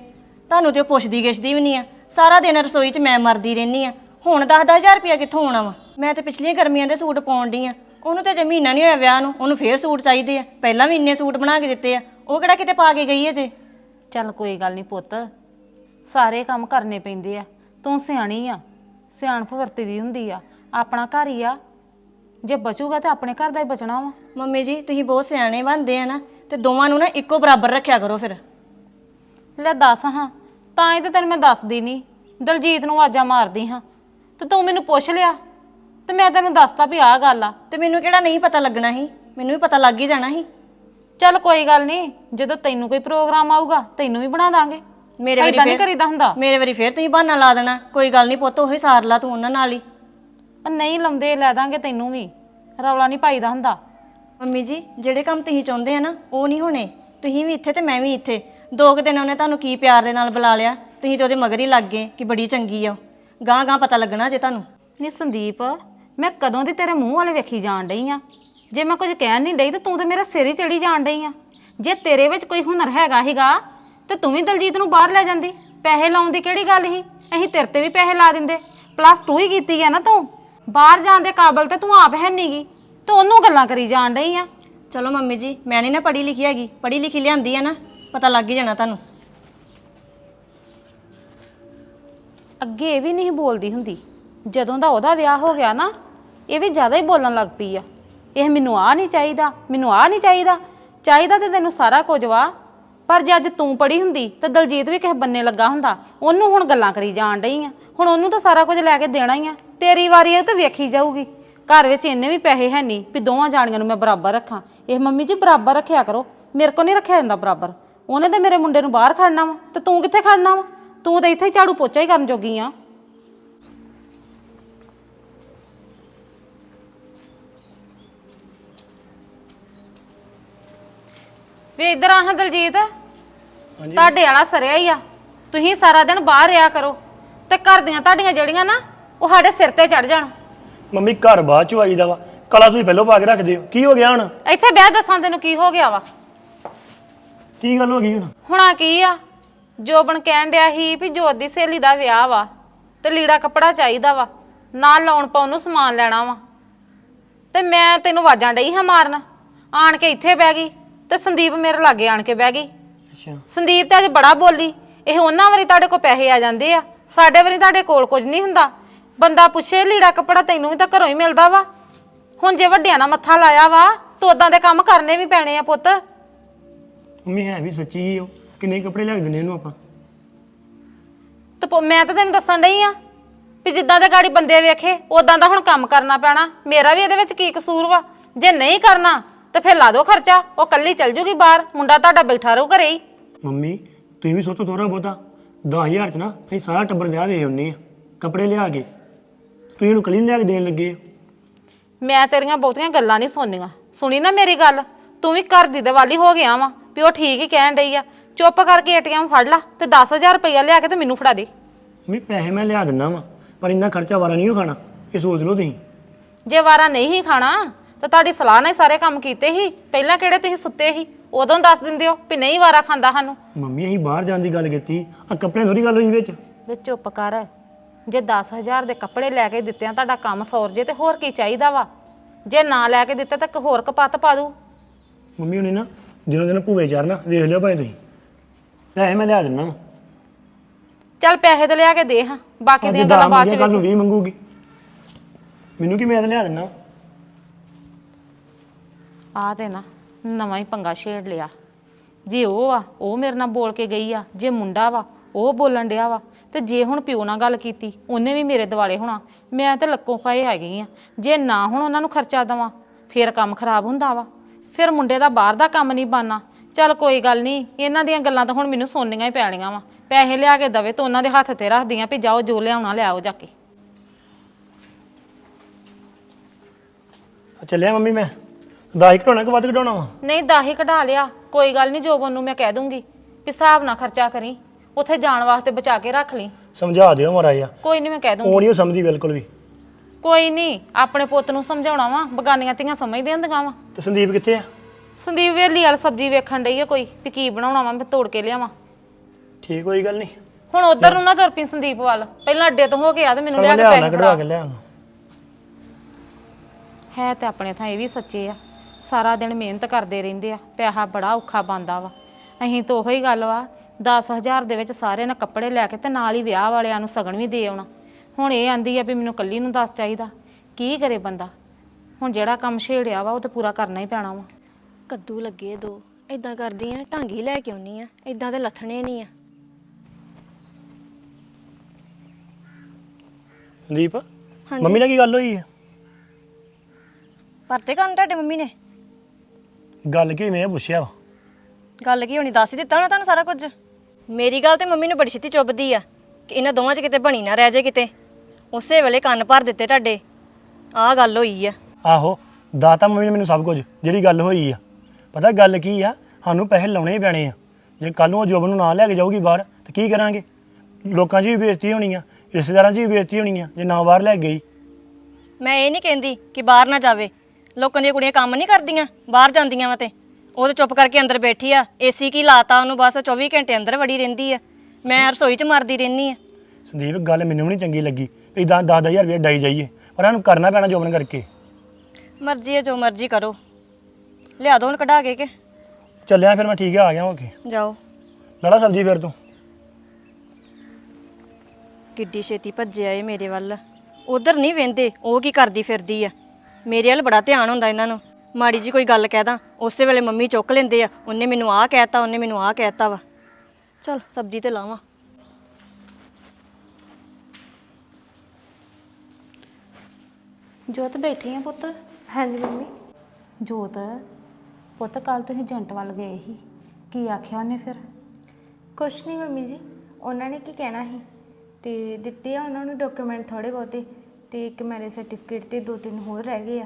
ਤੁਹਾਨੂੰ ਤੇ ਉਹ ਪੁੱਛਦੀ ਗਿੱਛਦੀ ਵੀ ਨਹੀਂ ਆ। ਸਾਰਾ ਦਿਨ ਰਸੋਈ 'ਚ ਮੈਂ ਮਰਦੀ ਰਹਿਨੀ ਆ। ਹੁਣ 10-10000 ਰੁਪਇਆ ਕਿੱਥੋਂ ਆਉਣਾ ਵਾ? ਮੈਂ ਤੇ ਪਿਛਲੀਆਂ ਗਰਮੀਆਂ ਦੇ ਸੂਟ ਪਾਉਣ ਡਈ ਆ। ਉਹਨੂੰ ਤੇ ਜੇ ਮਹੀਨਾ ਨਹੀਂ ਹੋਇਆ ਵਿਆਹ ਨੂੰ ਉਹਨੂੰ ਫੇਰ ਸੂਟ ਚਾਹੀਦੇ ਆ। ਪਹਿਲਾਂ ਵੀ ਇੰਨੇ ਸੂਟ ਬਣਾ ਕੇ ਦਿੱਤੇ ਆ। ਉਹ ਕਿਹੜਾ ਕਿਤੇ ਪਾ ਕੇ ਗਈ ਹੈ ਜੇ? ਚੱਲ ਕੋਈ ਗੱਲ ਨਹੀਂ ਪੁੱਤ। ਸਾਰੇ ਕੰਮ ਕਰਨੇ ਪੈਂਦੇ ਆ। ਤੂੰ ਸਿਆਣੀ ਆ। ਸਿਆਣਪ ਵਰਤੀ ਦੀ ਹੁੰਦੀ ਆ। ਆਪਣਾ ਘਰ ਹੀ ਆ। ਜੇ ਬਚੂਗਾ ਤੇ ਆਪਣੇ ਘਰ ਦਾ ਹੀ ਬਚਣਾ ਵਾ। ਮੰਮੀ ਜੀ ਤੁਸੀਂ ਬਹੁਤ ਸਿਆਣੇ ਬਣਦੇ ਆ ਨਾ ਤੇ ਦੋਵਾਂ ਨੂੰ ਨਾ ਇੱਕੋ ਬਰਾਬਰ ਰੱਖਿਆ ਕਰੋ ਫਿਰ। ਲੈ ਦੱਸ ਹਾਂ। ਤਾਂ ਹੀ ਤੇ ਤੈਨੂੰ ਮੈਂ ਦੱਸਦੀ ਨਹੀਂ। ਦਲਜੀਤ ਨੂੰ ਆਵਾਜ਼ਾਂ ਮਾਰਦੀ ਹਾਂ। ਤੇ ਤੂੰ ਮੈਨੂੰ ਪੁੱਛ ਲਿਆ। ਤੇ ਮੈਂ ਤੈਨੂੰ ਦੱਸਤਾ ਵੀ ਆਹ ਗੱਲ ਆ। ਤੇ ਮੈਨੂੰ ਕਿਹੜਾ ਨਹੀਂ ਪਤਾ ਲੱਗਣਾ ਸੀ? ਮੈਨੂੰ ਵੀ ਪਤਾ ਲੱਗ ਹੀ ਜਾਣਾ ਸੀ। ਚੱਲ ਕੋਈ ਗੱਲ ਨਹੀਂ। ਜਦੋਂ ਤੈਨੂੰ ਕੋਈ ਪ੍ਰੋਗਰਾਮ ਆਊਗਾ ਤੈਨੂੰ ਵੀ ਬਣਾ ਦਾਂਗੇ। ਮੇਰੇ ਵਾਰੀ ਏਦਾਂ ਨਹੀਂ ਫੇਰ ਕਰੀਦਾ ਹੁੰਦਾ। ਮੇਰੇ ਵਾਰੀ ਫੇਰ ਤੁਸੀਂ ਬਹਾਨਾ ਲਾ ਦੇਣਾ। ਕੋਈ ਗੱਲ ਨਹੀਂ ਪੁੱਤ ਉਹੀ ਸਾਰ ਲਾ ਤੂੰ ਉਹਨਾਂ ਨਾਲ ਹੀ। ਉਹ ਨਹੀਂ ਲਾਉਂਦੇ ਲੈ ਦਾਂਗੇ ਤੈਨੂੰ ਵੀ। ਰੌਲਾ ਨਹੀਂ ਪਾਈਦਾ ਹੁੰਦਾ। ਮੰਮੀ ਜੀ ਜਿਹੜੇ ਕੰਮ ਤੁਸੀਂ ਚਾਹੁੰਦੇ ਆ ਨਾ ਉਹ ਨਹੀਂ ਹੋਣੇ। ਤੁਸੀਂ ਵੀ ਇੱਥੇ ਤੇ ਮੈਂ ਵੀ ਇੱਥੇ। ਦੋ ਕੁ ਦਿਨ ਉਹਨੇ ਤੁਹਾਨੂੰ ਕੀ ਪਿਆਰ ਦੇ ਨਾਲ ਬੁਲਾ ਲਿਆ? ਤੁਸੀਂ ਤੇ ਉਹਦੇ ਮਗਰ ਹੀ ਲੱਗ ਗਏ ਕਿ ਬੜੀ ਚੰਗੀ ਆ ਗਾਂ ਗਾਂ ਪਤਾ ਲੱਗਣਾ ਜੇ ਤੁਹਾਨੂੰ। ਨਹੀਂ ਸੰਦੀਪ ਮੈਂ ਕਦੋਂ ਦੀ ਤੇਰੇ ਮੂੰਹ ਵਾਲੇ ਵੇਖੀ ਜਾਣ ਡਈ ਆ? ਜੇ ਮੈਂ ਕੁਝ ਕਹਿਣ ਨਹੀਂ ਡਈ ਤੇ ਤੂੰ ਤੇ ਮੇਰੇ ਸਿਰ ਹੀ ਚੜੀ ਜਾਣ ਡਈ ਆ। ਜੇ ਤੇਰੇ ਵਿੱਚ ਕੋਈ ਹੁਨਰ ਹੈਗਾ ਹੀਗਾ ਤੇ ਤੂੰ ਵੀ ਦਲਜੀਤ ਨੂੰ ਬਾਹਰ ਲੈ ਜਾਂਦੀ। ਪੈਸੇ ਲਾਉਣ ਦੀ ਕਿਹੜੀ ਗੱਲ ਸੀ? ਅਸੀਂ ਤੇਰੇ ਤੇ ਵੀ ਪੈਸੇ ਲਾ ਦਿੰਦੇ। ਪਲੱਸ 2 ਹੀ ਕੀਤੀ ਆ ਨਾ ਤੂੰ। ਬਾਹਰ ਜਾਣ ਦੇ ਕਾਬਲ ਤੇ ਤੂੰ ਆਪ ਹੈ ਨਹੀਂਗੀ ਤੂੰ ਉਹਨੂੰ ਗੱਲਾਂ ਕਰੀ ਜਾਣ ਡਈ ਆ। ਚਲੋ ਮੰਮੀ ਜੀ ਮੈਂ ਨਹੀਂ ਨਾ ਪੜ੍ਹੀ ਲਿਖੀ ਹੈਗੀ। ਪੜ੍ਹੀ ਲਿਖੀ ਲਿਆਂਦੀ ਆ ਨਾ। ਪਤਾ ਲੱਗ ਹੀ ਜਾਣਾ ਤੁਹਾਨੂੰ। ਅੱਗੇ ਇਹ ਵੀ ਨਹੀਂ ਬੋਲਦੀ ਹੁੰਦੀ। ਜਦੋਂ ਦਾ ਉਹਦਾ ਵਿਆਹ ਹੋ ਗਿਆ ਨਾ, ਇਹ ਵੀ ਜ਼ਿਆਦਾ ਹੀ ਬੋਲਣ ਲੱਗ ਪਈ ਆ। ਇਹ ਮੈਨੂੰ ਆ ਨਹੀਂ ਚਾਹੀਦਾ, ਮੈਨੂੰ ਆ ਨਹੀਂ ਚਾਹੀਦਾ। ਚਾਹੀਦਾ ਤੇ ਤੈਨੂੰ ਸਾਰਾ ਕੁਝ ਵਾ। ਪਰ ਜੇ ਅੱਜ ਤੂੰ ਪੜੀ ਹੁੰਦੀ ਤਾਂ ਦਲਜੀਤ ਵੀ ਕਿਸੇ ਬੰਨੇ ਲੱਗਾ ਹੁੰਦਾ। ਉਹਨੂੰ ਹੁਣ ਗੱਲਾਂ ਕਰੀ ਜਾਣ ਡਈ ਆ। ਹੁਣ ਉਹਨੂੰ ਤਾਂ ਸਾਰਾ ਕੁਝ ਲੈ ਕੇ ਦੇਣਾ ਹੀ ਆ। ਤੇਰੀ ਵਾਰੀ ਇਹ ਤਾਂ ਵੇਖੀ ਜਾਊਗੀ। ਘਰ ਵਿੱਚ ਇੰਨੇ ਵੀ ਪੈਸੇ ਹੈ ਨਹੀਂ ਵੀ ਦੋਵਾਂ ਜਾਣੀਆਂ ਨੂੰ ਮੈਂ ਬਰਾਬਰ ਰੱਖਾਂ। ਇਹ ਮੰਮੀ ਜੀ ਬਰਾਬਰ ਰੱਖਿਆ ਕਰੋ। ਮੇਰੇ ਕੋ ਨਹੀਂ ਰੱਖਿਆ ਜਾਂਦਾ ਬਰਾਬਰ। ਉਹਨੇ ਤਾਂ ਮੇਰੇ ਮੁੰਡੇ ਨੂੰ ਬਾਹਰ ਖੜਨਾ ਵਾ ਤੇ ਤੂੰ ਕਿੱਥੇ ਖੜਨਾ ਵਾ? ਤੂੰ ਤਾਂ ਇੱਥੇ ਹੀ ਝਾੜੂ ਪੋਚਾ ਹੀ ਕਰਨ ਜੋਗੀ ਆ। ਵੇ ਇਧਰ ਆਹ ਦਲਜੀਤ ਤੁਹਾਡੇ ਵਾਲਾ ਸਰਿਆ ਹੀ ਆ। ਤੁਸੀਂ ਸਾਰਾ ਦਿਨ ਬਾਹਰ ਰਿਆ ਕਰੋ ਤੇ ਘਰ ਦੀਆਂ ਤੁਹਾਡੀਆਂ ਜਿਹੜੀਆਂ ਨਾ ਉਹ ਸਾਡੇ ਸਿਰ ਤੇ ਚੜ ਜਾਣ। ਮੰਮੀ ਘਰ ਬਾਅਦ ਚ ਆਈਦਾ ਵਾ ਕਲਾ ਤੁਸੀਂ ਪਹਿਲਾਂ ਪਾ ਕੇ ਰੱਖਦੇ ਹੋ ਕੀ ਹੋ ਗਿਆ ਹੁਣ? ਇੱਥੇ ਬਹਿ ਦੱਸਾਂ ਤੈਨੂੰ ਕੀ ਹੋ ਗਿਆ ਵਾ। ਕੀ ਗੱਲ ਹੋ ਗਈ ਹੁਣ? ਹੁਣਾ ਕੀ ਆ? ਜੋਬਨ ਕਹਿਣ ਡਿਆ ਸੀ ਵੀ ਜੋਤ ਦੀ ਸਹੇਲੀ ਦਾ ਵਿਆਹ ਵਾ ਤੇ ਲੀੜਾ ਕੱਪੜਾ ਚਾਹੀਦਾ ਵਾ ਨਾਲ ਲਾਉਣ ਪਾਉਣ ਨੂੰ ਸਮਾਨ ਲੈਣਾ ਵਾ। ਤੇ ਮੈਂ ਤੈਨੂੰ ਆਵਾਜ਼ਾਂ ਡਈ ਹਾਂ ਮਾਰਨ ਆਣ ਕੇ ਇੱਥੇ ਬਹਿ ਗਈ ਤੇ ਸੰਦੀਪ ਮੇਰੇ ਲਾਗੇ ਆਣ ਕੇ ਬਹਿ ਗਈ। ਅੱਛਾ। ਸੰਦੀਪ ਤੇ ਅੱਜ ਬੜਾ ਬੋਲੀ ਇਹ ਉਹਨਾਂ ਵਾਰੀ ਤੁਹਾਡੇ ਕੋਲ ਪੈਸੇ ਆ ਜਾਂਦੇ ਆ ਸਾਡੇ ਵਾਰੀ ਤੁਹਾਡੇ ਕੋਲ ਕੁਝ ਨਹੀਂ ਹੁੰਦਾ। ਬੰਦਾ ਪੁੱਛੇ ਲੀੜਾ ਕੱਪੜਾ ਤੈਨੂੰ ਵੀ ਤਾਂ ਘਰੋਂ ਹੀ ਮਿਲਦਾ ਵਾ। ਹੁਣ ਜੇ ਵੱਡਿਆਂ ਨਾਲ ਮੱਥਾ ਲਾਇਆ ਵਾ ਤਾਂ ਉਦਾਂ ਦੇ ਕੰਮ ਕਰਨੇ ਵੀ ਪੈਣੇ ਆ ਪੁੱਤ। ਮੰਮੀ ਹੈ ਵੀ ਸੱਚੀ ਹੀ ਉਹ। ਕਿੰਨੇ ਕੱਪੜੇ ਲੈ ਕੇ ਦਿੰਦੇ ਇਹਨੂੰ ਆਪਾਂ? ਤੇ ਪ- ਮੈਂ ਤਾਂ ਤੈਨੂੰ ਦੱਸਣ ਡਈ ਆ ਵੀ ਜਿੱਦਾਂ ਦੇ ਗਾੜੀ ਬੰਦੇ ਵੇਖੇ ਉਦਾਂ ਦਾ ਹੁਣ ਕੰਮ ਕਰਨਾ ਪੈਣਾ। ਮੇਰਾ ਵੀ ਇਹਦੇ ਵਿੱਚ ਕੀ ਕਸੂਰ ਵਾ? ਜੇ ਨਹੀਂ ਕਰਨਾ ਤੇ ਫਿਰ ਲਾ ਦੋ ਖਰਚਾ। ਉਹ ਕੱਲੀ ਚਲ ਜੂਗੀ ਬਾਹਰ। ਮੁੰਡਾ ਤੁਹਾਡਾ ਬੈਠਾ ਰਹੂ। ਘਰੇ ਹੀ ਮੰਮੀ ਤੁਸੀਂ ਵੀ ਸੋਚੋ ਥੋੜਾ ਬਹੁਤਾ। 10000 ਚ ਨਾ ਅਸੀਂ ਸਾਰਾ ਟੱਬਰ ਵਿਆਹ ਵੇ ਹੁੰਨੇ ਆ ਕੱਪੜੇ ਲਿਆ ਕੇ। ਤੁਸੀਂ ਇਹਨੂੰ ਕਲੀ ਲਿਆ ਕੇ ਦੇਣ ਲੱਗੇ ਹੋ। ਮੈਂ ਤੇਰੀਆਂ ਬਹੁਤੀਆਂ ਗੱਲਾਂ ਨਹੀਂ ਸੁਣਨੀਆਂ। ਸੁਣੀ ਨਾ ਮੇਰੀ ਗੱਲ। ਤੂੰ ਵੀ ਘਰ ਦੀ ਦਿਵਾਲੀ ਹੋ ਗਿਆ ਵਾ ਵੀ ਉਹ ਠੀਕ ਹੀ ਕਹਿਣ ਡਈ ਆ। ਚੁੱਪ ਕਰਕੇ ਏਟੀਐਮ ਫੜ ਲਾ ਤੇ 10000 ਰੁਪਇਆ ਲਿਆ ਕੇ ਤੇ ਮੈਨੂੰ ਫੜਾ ਦੇ। ਮੰਮੀ ਪੈਸੇ ਮੈਂ ਲਿਆ ਦਿੰਦਾ ਵਾ ਪਰ ਇੰਨਾ ਖਰਚਾ ਵਾਲਾ ਨਹੀਂ ਖਾਣਾ ਇਹ ਸੋਚ ਲਓ ਤੁਸੀਂ। ਜੇ ਵਾਰਾ ਨਹੀਂ ਖਾਣਾ ਤਾਂ ਤੁਹਾਡੀ ਸਲਾਹ ਨਾਲ ਹੀ ਸਾਰੇ ਕੰਮ ਕੀਤੇ ਸੀ ਪਹਿਲਾਂ ਕਿਹੜੇ ਤੁਸੀਂ ਸੁੱਤੇ ਸੀ ਉਦੋਂ ਦੱਸ ਦਿੰਦੇ ਹੋ ਵੀ ਨਹੀਂ ਵਾਰਾ ਖਾਂਦਾ ਸਾਨੂੰ। ਮੰਮੀ ਅਸੀਂ ਬਾਹਰ ਜਾਣ ਦੀ ਗੱਲ ਕੀਤੀ ਆ ਕੱਪੜਿਆਂ ਥੋੜੀ ਗੱਲ ਹੋਈ ਵਿੱਚ। ਵੇ ਚੁੱਪ ਕਰ ਜੇ 10000 ਦੇ ਕੱਪੜੇ ਲੈ ਕੇ ਦਿੱਤੇ ਆ ਤੁਹਾਡਾ ਕੰਮ ਸੌਰ ਜੇ ਤੇ ਹੋਰ ਕੀ ਚਾਹੀਦਾ ਵਾ? ਜੇ ਨਾ ਲੈ ਕੇ ਦਿੱਤੇ ਤਾਂ ਇੱਕ ਹੋਰ ਕਪੱਤ ਪਾ ਦੂ ਮੰਮੀ ਉਹਨੇ ਨਾ ਦਿਨੋਂ ਦਿਨ ਭੂਵੇ ਚੜਨਾ ਵੇਖ ਲਿਓ ਭਾਵੇਂ ਤੁਸੀਂ। ਪੈਸੇ ਮੈਂ ਲਿਆ ਦਿੰਦਾ ਚੱਲ ਪੈਸੇ ਤੇ ਲਿਆ ਕੇ ਦੇ ਹਾਂ ਬਾਕੀ ਦੀਆਂ ਗੱਲਾਂ ਬਾਅਦ ਚ ਕੱਲ ਨੂੰ 20 ਮੰਗੂਗੀ। ਮੈਨੂੰ ਕੀ ਮੈਂ ਤਾਂ ਲਿਆ ਦਿੰਦਾ ਆ ਤੇ ਨਾ ਨਵਾਂ ਹੀ ਪੰਗਾ ਛੇੜ ਲਿਆ। ਜੇ ਉਹ ਆ ਉਹ ਮੇਰੇ ਨਾਲ ਬੋਲ ਕੇ ਗਈ ਆ ਜੇ ਮੁੰਡਾ ਵਾ ਉਹ ਬੋਲਣ ਡਿਆ ਵਾ ਤੇ ਜੇ ਹੁਣ ਪਿਓ ਨਾਲ ਗੱਲ ਕੀਤੀ ਉਹਨੇ ਵੀ ਮੇਰੇ ਦਿਵਾਲੇ ਹੋਣਾ ਮੈਂ ਤੇ ਲੱਕੋਂ ਫਾਏ ਹੈਗੀ ਆ। ਜੇ ਨਾ ਹੁਣ ਉਹਨਾਂ ਨੂੰ ਖਰਚਾ ਦਵਾਂ ਫੇਰ ਕੰਮ ਖਰਾਬ ਹੁੰਦਾ ਵਾ। ਫਿਰ ਮੁੰਡੇ ਦਾ ਬਾਹਰ ਦਾ ਕੰਮ ਨਹੀਂ ਬਾਨਾ। ਚੱਲ ਕੋਈ ਗੱਲ ਨਹੀਂ ਇਹਨਾਂ ਦੀਆਂ ਗੱਲਾਂ ਤਾਂ ਹੁਣ ਮੈਨੂੰ ਸੁਣਨੀਆਂ ਹੀ ਪੈਣੀਆਂ ਵਾ। ਪੈਸੇ ਲਿਆ ਕੇ ਦਵੇ ਤਾਂ ਉਹਨਾਂ ਦੇ ਹੱਥ ਤੇ ਰੱਖਦੀਆਂ ਵੀ ਜਾਓ ਜੋ ਲਿਆਉਣਾ ਲਿਆਓ ਜਾ ਕੇ। ਆ ਚੱਲਿਆ ਮੰਮੀ ਮੈਂ। 10 ਘਟਾਉਣਾ ਕਿ ਵੱਧ ਘਟਾਉਣਾ ਵਾ? ਨਹੀਂ ਦਾਹੀ ਕਢਾ ਲਿਆ। ਕੋਈ ਗੱਲ ਨਹੀਂ ਜੋਬਨ ਨੂੰ ਮੈਂ ਕਹਿ ਦੂੰਗੀ ਵੀ ਹਿਸਾਬ ਨਾ ਖਰਚਾ ਕਰੀ। ਉੱਥੇ ਜਾਣ ਵਾਸਤੇ ਬਚਾ ਕੇ ਰੱਖ ਲਈ। ਸਮਝਾ ਦਿਓ ਮਾਰਾ ਕੋਈ ਨਹੀਂ ਮੈਂ ਕਹਿ ਦੂੰਗੀ। ਉਹ ਨਹੀਂ ਉਹ ਸਮਝਦੀ ਬਿਲਕੁਲ ਵੀ। ਕੋਈ ਨਹੀਂ ਆਪਣੇ ਪੁੱਤ ਨੂੰ ਸਮਝਾਉਣਾ ਵਾ ਬਗਾਨੀਆਂ ਧੀਆਂ ਸਮਝਦੇ ਹੁੰਦੀਆਂ ਵਾ। ਤੇ ਸੰਦੀਪ ਕਿੱਥੇ ਆ? ਸੰਦੀਪ ਵੇਲੀ ਵਾਲ ਸਬਜ਼ੀ ਵੇਖਣ ਡਈ ਆ ਕੋਈ ਵੀ ਕੀ ਬਣਾਉਣਾ ਵਾ ਮੈਂ ਤੋੜ ਕੇ ਲਿਆਵਾਂ। ਠੀਕ ਕੋਈ ਗੱਲ ਨਹੀਂ। ਹੁਣ ਉਧਰ ਨੂੰ ਨਾ ਤੁਰ ਪਈ ਸੰਦੀਪ ਵੱਲ ਪਹਿਲਾਂ ਅੱਡੇ ਤੋਂ ਹੋ ਕੇ ਆ ਤੇ ਮੈਨੂੰ ਲਿਆ ਕੇ ਪੈਸੇ ਫੜਾ। ਕੇ ਲਿਆ ਹੈ ਤੇ ਆਪਣੇ ਥਾਂ ਇਹ ਵੀ ਸੱਚੇ ਆ ਸਾਰਾ ਦਿਨ ਮਿਹਨਤ ਕਰਦੇ ਰਹਿੰਦੇ ਆ ਪੈਸਾ ਬੜਾ ਔਖਾ ਬੰਦਾ ਵਾ। ਅਸੀਂ ਤਾਂ ਉਹੀ ਗੱਲ ਵਾ 10000 ਦੇ ਵਿੱਚ ਸਾਰਿਆਂ ਨੇ ਕੱਪੜੇ ਲੈ ਕੇ ਤੇ ਨਾਲ ਹੀ ਵਿਆਹ ਵਾਲਿਆਂ ਨੂੰ ਸਗਨ ਵੀ ਦੇ ਆਉਣਾ। ਹੁਣ ਇਹ ਆਂਦੀ ਆ ਵੀ ਮੈਨੂੰ ਕੱਲੀ ਨੂੰ ਦੱਸ ਚਾਹੀਦਾ ਕੀ ਕਰੇ ਬੰਦਾ? ਹੁਣ ਜਿਹੜਾ ਕੰਮ ਛੇੜਿਆ ਵਾ ਉਹ ਤੇ ਪੂਰਾ ਕਰਨਾ ਹੀ ਪੈਣਾ ਵਾ। ਕੱਦੂ ਲੱਗੇ ਦੋ ਇਦਾਂ ਕਰਦੀ ਆ ਢਾਂਗੀ ਲੈ ਕੇ ਆਉਣੀ ਆ ਇਦਾਂ ਤੇ ਲੱਥਣੇ ਨਹੀਂ ਆ। ਸੰਦੀਪ ਮੰਮੀ ਨਾਲ ਕੀ ਗੱਲ ਹੋਈ ਹੈ ਪਰਤੇ ਕੰਨ ਤੁਹਾਡੇ ਮੰਮੀ ਨੇ? ਗੱਲ ਕੀ ਮੈਂ ਪੁੱਛਿਆ ਵਾ। ਗੱਲ ਕੀ ਹੋਣੀ ਦੱਸ ਹੀ ਦਿੱਤਾ ਨਾ ਤੁਹਾਨੂੰ ਸਾਰਾ ਕੁਝ? ਮੇਰੀ ਗੱਲ ਤੇ ਮੰਮੀ ਨੂੰ ਬੜੀ ਛੇਤੀ ਚੁੱਭਦੀ ਆ ਕਿ ਇਹਨਾਂ ਦੋਵਾਂ 'ਚ ਕਿਤੇ ਬਣੀ ਨਾ ਰਹਿ ਜਾਏ ਕਿਤੇ। ਉਸੇ ਵੇਲੇ ਕੰਨ ਭਰ ਦਿੱਤੇ ਤੁਹਾਡੇ। ਆਹ ਗੱਲ ਹੋਈ ਆ। ਆਹੋ ਦਾਤਾ ਮੰਮੀ ਨੇ ਮੈਨੂੰ ਸਭ ਕੁਝ ਜਿਹੜੀ ਗੱਲ ਹੋਈ ਆ। ਪਤਾ ਗੱਲ ਕੀ ਆ? ਸਾਨੂੰ ਪੈਸੇ ਲਾਉਣੇ ਹੀ ਪੈਣੇ ਆ। ਜੇ ਕੱਲ ਨੂੰ ਉਹ ਜੋਬ ਨੂੰ ਨਾ ਲੈ ਕੇ ਜਾਊਗੀ ਬਾਹਰ ਤੇ ਕੀ ਕਰਾਂਗੇ? ਲੋਕਾਂ 'ਚ ਵੀ ਬੇਇੱਜ਼ਤੀ ਹੋਣੀ ਆ ਰਿਸ਼ਤੇਦਾਰਾਂ 'ਚ ਵੀ ਬੇਇੱਜ਼ਤੀ ਹੋਣੀ ਆ ਜੇ ਨਾ ਬਾਹਰ ਲੈ ਕੇ ਗਈ। ਮੈਂ ਇਹ ਨਹੀਂ ਕਹਿੰਦੀ ਕਿ ਬਾਹਰ ਨਾ ਜਾਵੇ। ਲੋਕਾਂ ਦੀਆਂ ਕੁੜੀਆਂ ਕੰਮ ਨਹੀਂ ਕਰਦੀਆਂ ਬਾਹਰ ਜਾਂਦੀਆਂ ਵਾ ਤੇ। ਉਹ ਤੇ ਚੁੱਪ ਕਰਕੇ ਅੰਦਰ ਬੈਠੀ ਆ ਏਸੀ ਕੀ ਲਾਤਾ ਉਹਨੂੰ ਬਸ 24 ਘੰਟੇ ਅੰਦਰ ਵੜੀ ਰਹਿੰਦੀ ਆ। ਮੈਂ ਰਸੋਈ 'ਚ ਮਰਦੀ ਰਹਿੰਦੀ ਆ। ਸੰਦੀਪ ਗੱਲ ਮੈਨੂੰ ਵੀ ਨਹੀਂ ਚੰਗੀ ਲੱਗੀ। ਇਦਾਂ 10000 ਰੁਪਏ ਡਾਈ ਜਾਈਏ। ਪਰ ਸਾਨੂੰ ਕਰਨਾ ਪੈਣਾ ਜੋਬਨ ਕਰਕੇ। ਮਰਜ਼ੀ ਹੈ ਜੋ ਮਰਜ਼ੀ ਕਰੋ। ਲਿਆ ਦੋ ਹੁਣ ਕਢਾ ਕੇ ਕਿ? ਚੱਲਿਆ ਫਿਰ ਮੈਂ ਠੀਕ ਆ ਆ ਗਿਆ ਓਕੇ ਜਾਓ। ਲੜਾ ਸਬਜ਼ੀ ਫਿਰ ਤੂੰ। ਕਿੱਡੀ ਛੇਤੀ ਭੱਜਿਆ ਏ ਮੇਰੇ ਵੱਲ। ਉਧਰ ਨਹੀਂ ਵੇਂਦੇ ਉਹ ਕੀ ਕਰਦੀ ਫਿਰਦੀ ਆ। ਮੇਰੇ ਵੱਲ ਬੜਾ ਧਿਆਨ ਹੁੰਦਾ ਇਹਨਾਂ ਨੂੰ। ਮਾੜੀ ਜੀ ਕੋਈ ਗੱਲ ਕਹਿਦਾ ਉਸੇ ਵੇਲੇ ਮੰਮੀ ਚੁੱਕ ਲੈਂਦੇ ਆ। ਉਹਨੇ ਮੈਨੂੰ ਆਹ ਕਹਿਤਾ ਉਹਨੇ ਮੈਨੂੰ ਆਹ ਕਹਿਤਾ ਵਾ। ਚਲ ਸਬਜ਼ੀ ਤੇ ਲਾਵਾਂ। ਜੋਤ ਬੈਠੀ ਆ ਪੁੱਤ? ਹਾਂਜੀ ਮੰਮੀ। ਜੋਤ ਪੁੱਤ ਕੱਲ ਤੁਸੀਂ ਏਜੰਟ ਵੱਲ ਗਏ ਸੀ। ਕੀ ਆਖਿਆ ਉਹਨੇ ਫਿਰ? ਕੁਛ ਨਹੀਂ ਮੰਮੀ ਜੀ ਉਹਨਾਂ ਨੇ ਕੀ ਕਹਿਣਾ ਸੀ? ਤੇ ਦਿੱਤੇ ਆ ਉਹਨਾਂ ਨੂੰ ਡਾਕੂਮੈਂਟ ਥੋੜੇ ਬਹੁਤੇ ਤੇ ਇੱਕ ਮੈਰਿਜ ਸਰਟੀਫਿਕੇਟ ਤੇ ਦੋ ਤਿੰਨ ਹੋਰ ਰਹਿ ਗਏ ਆ।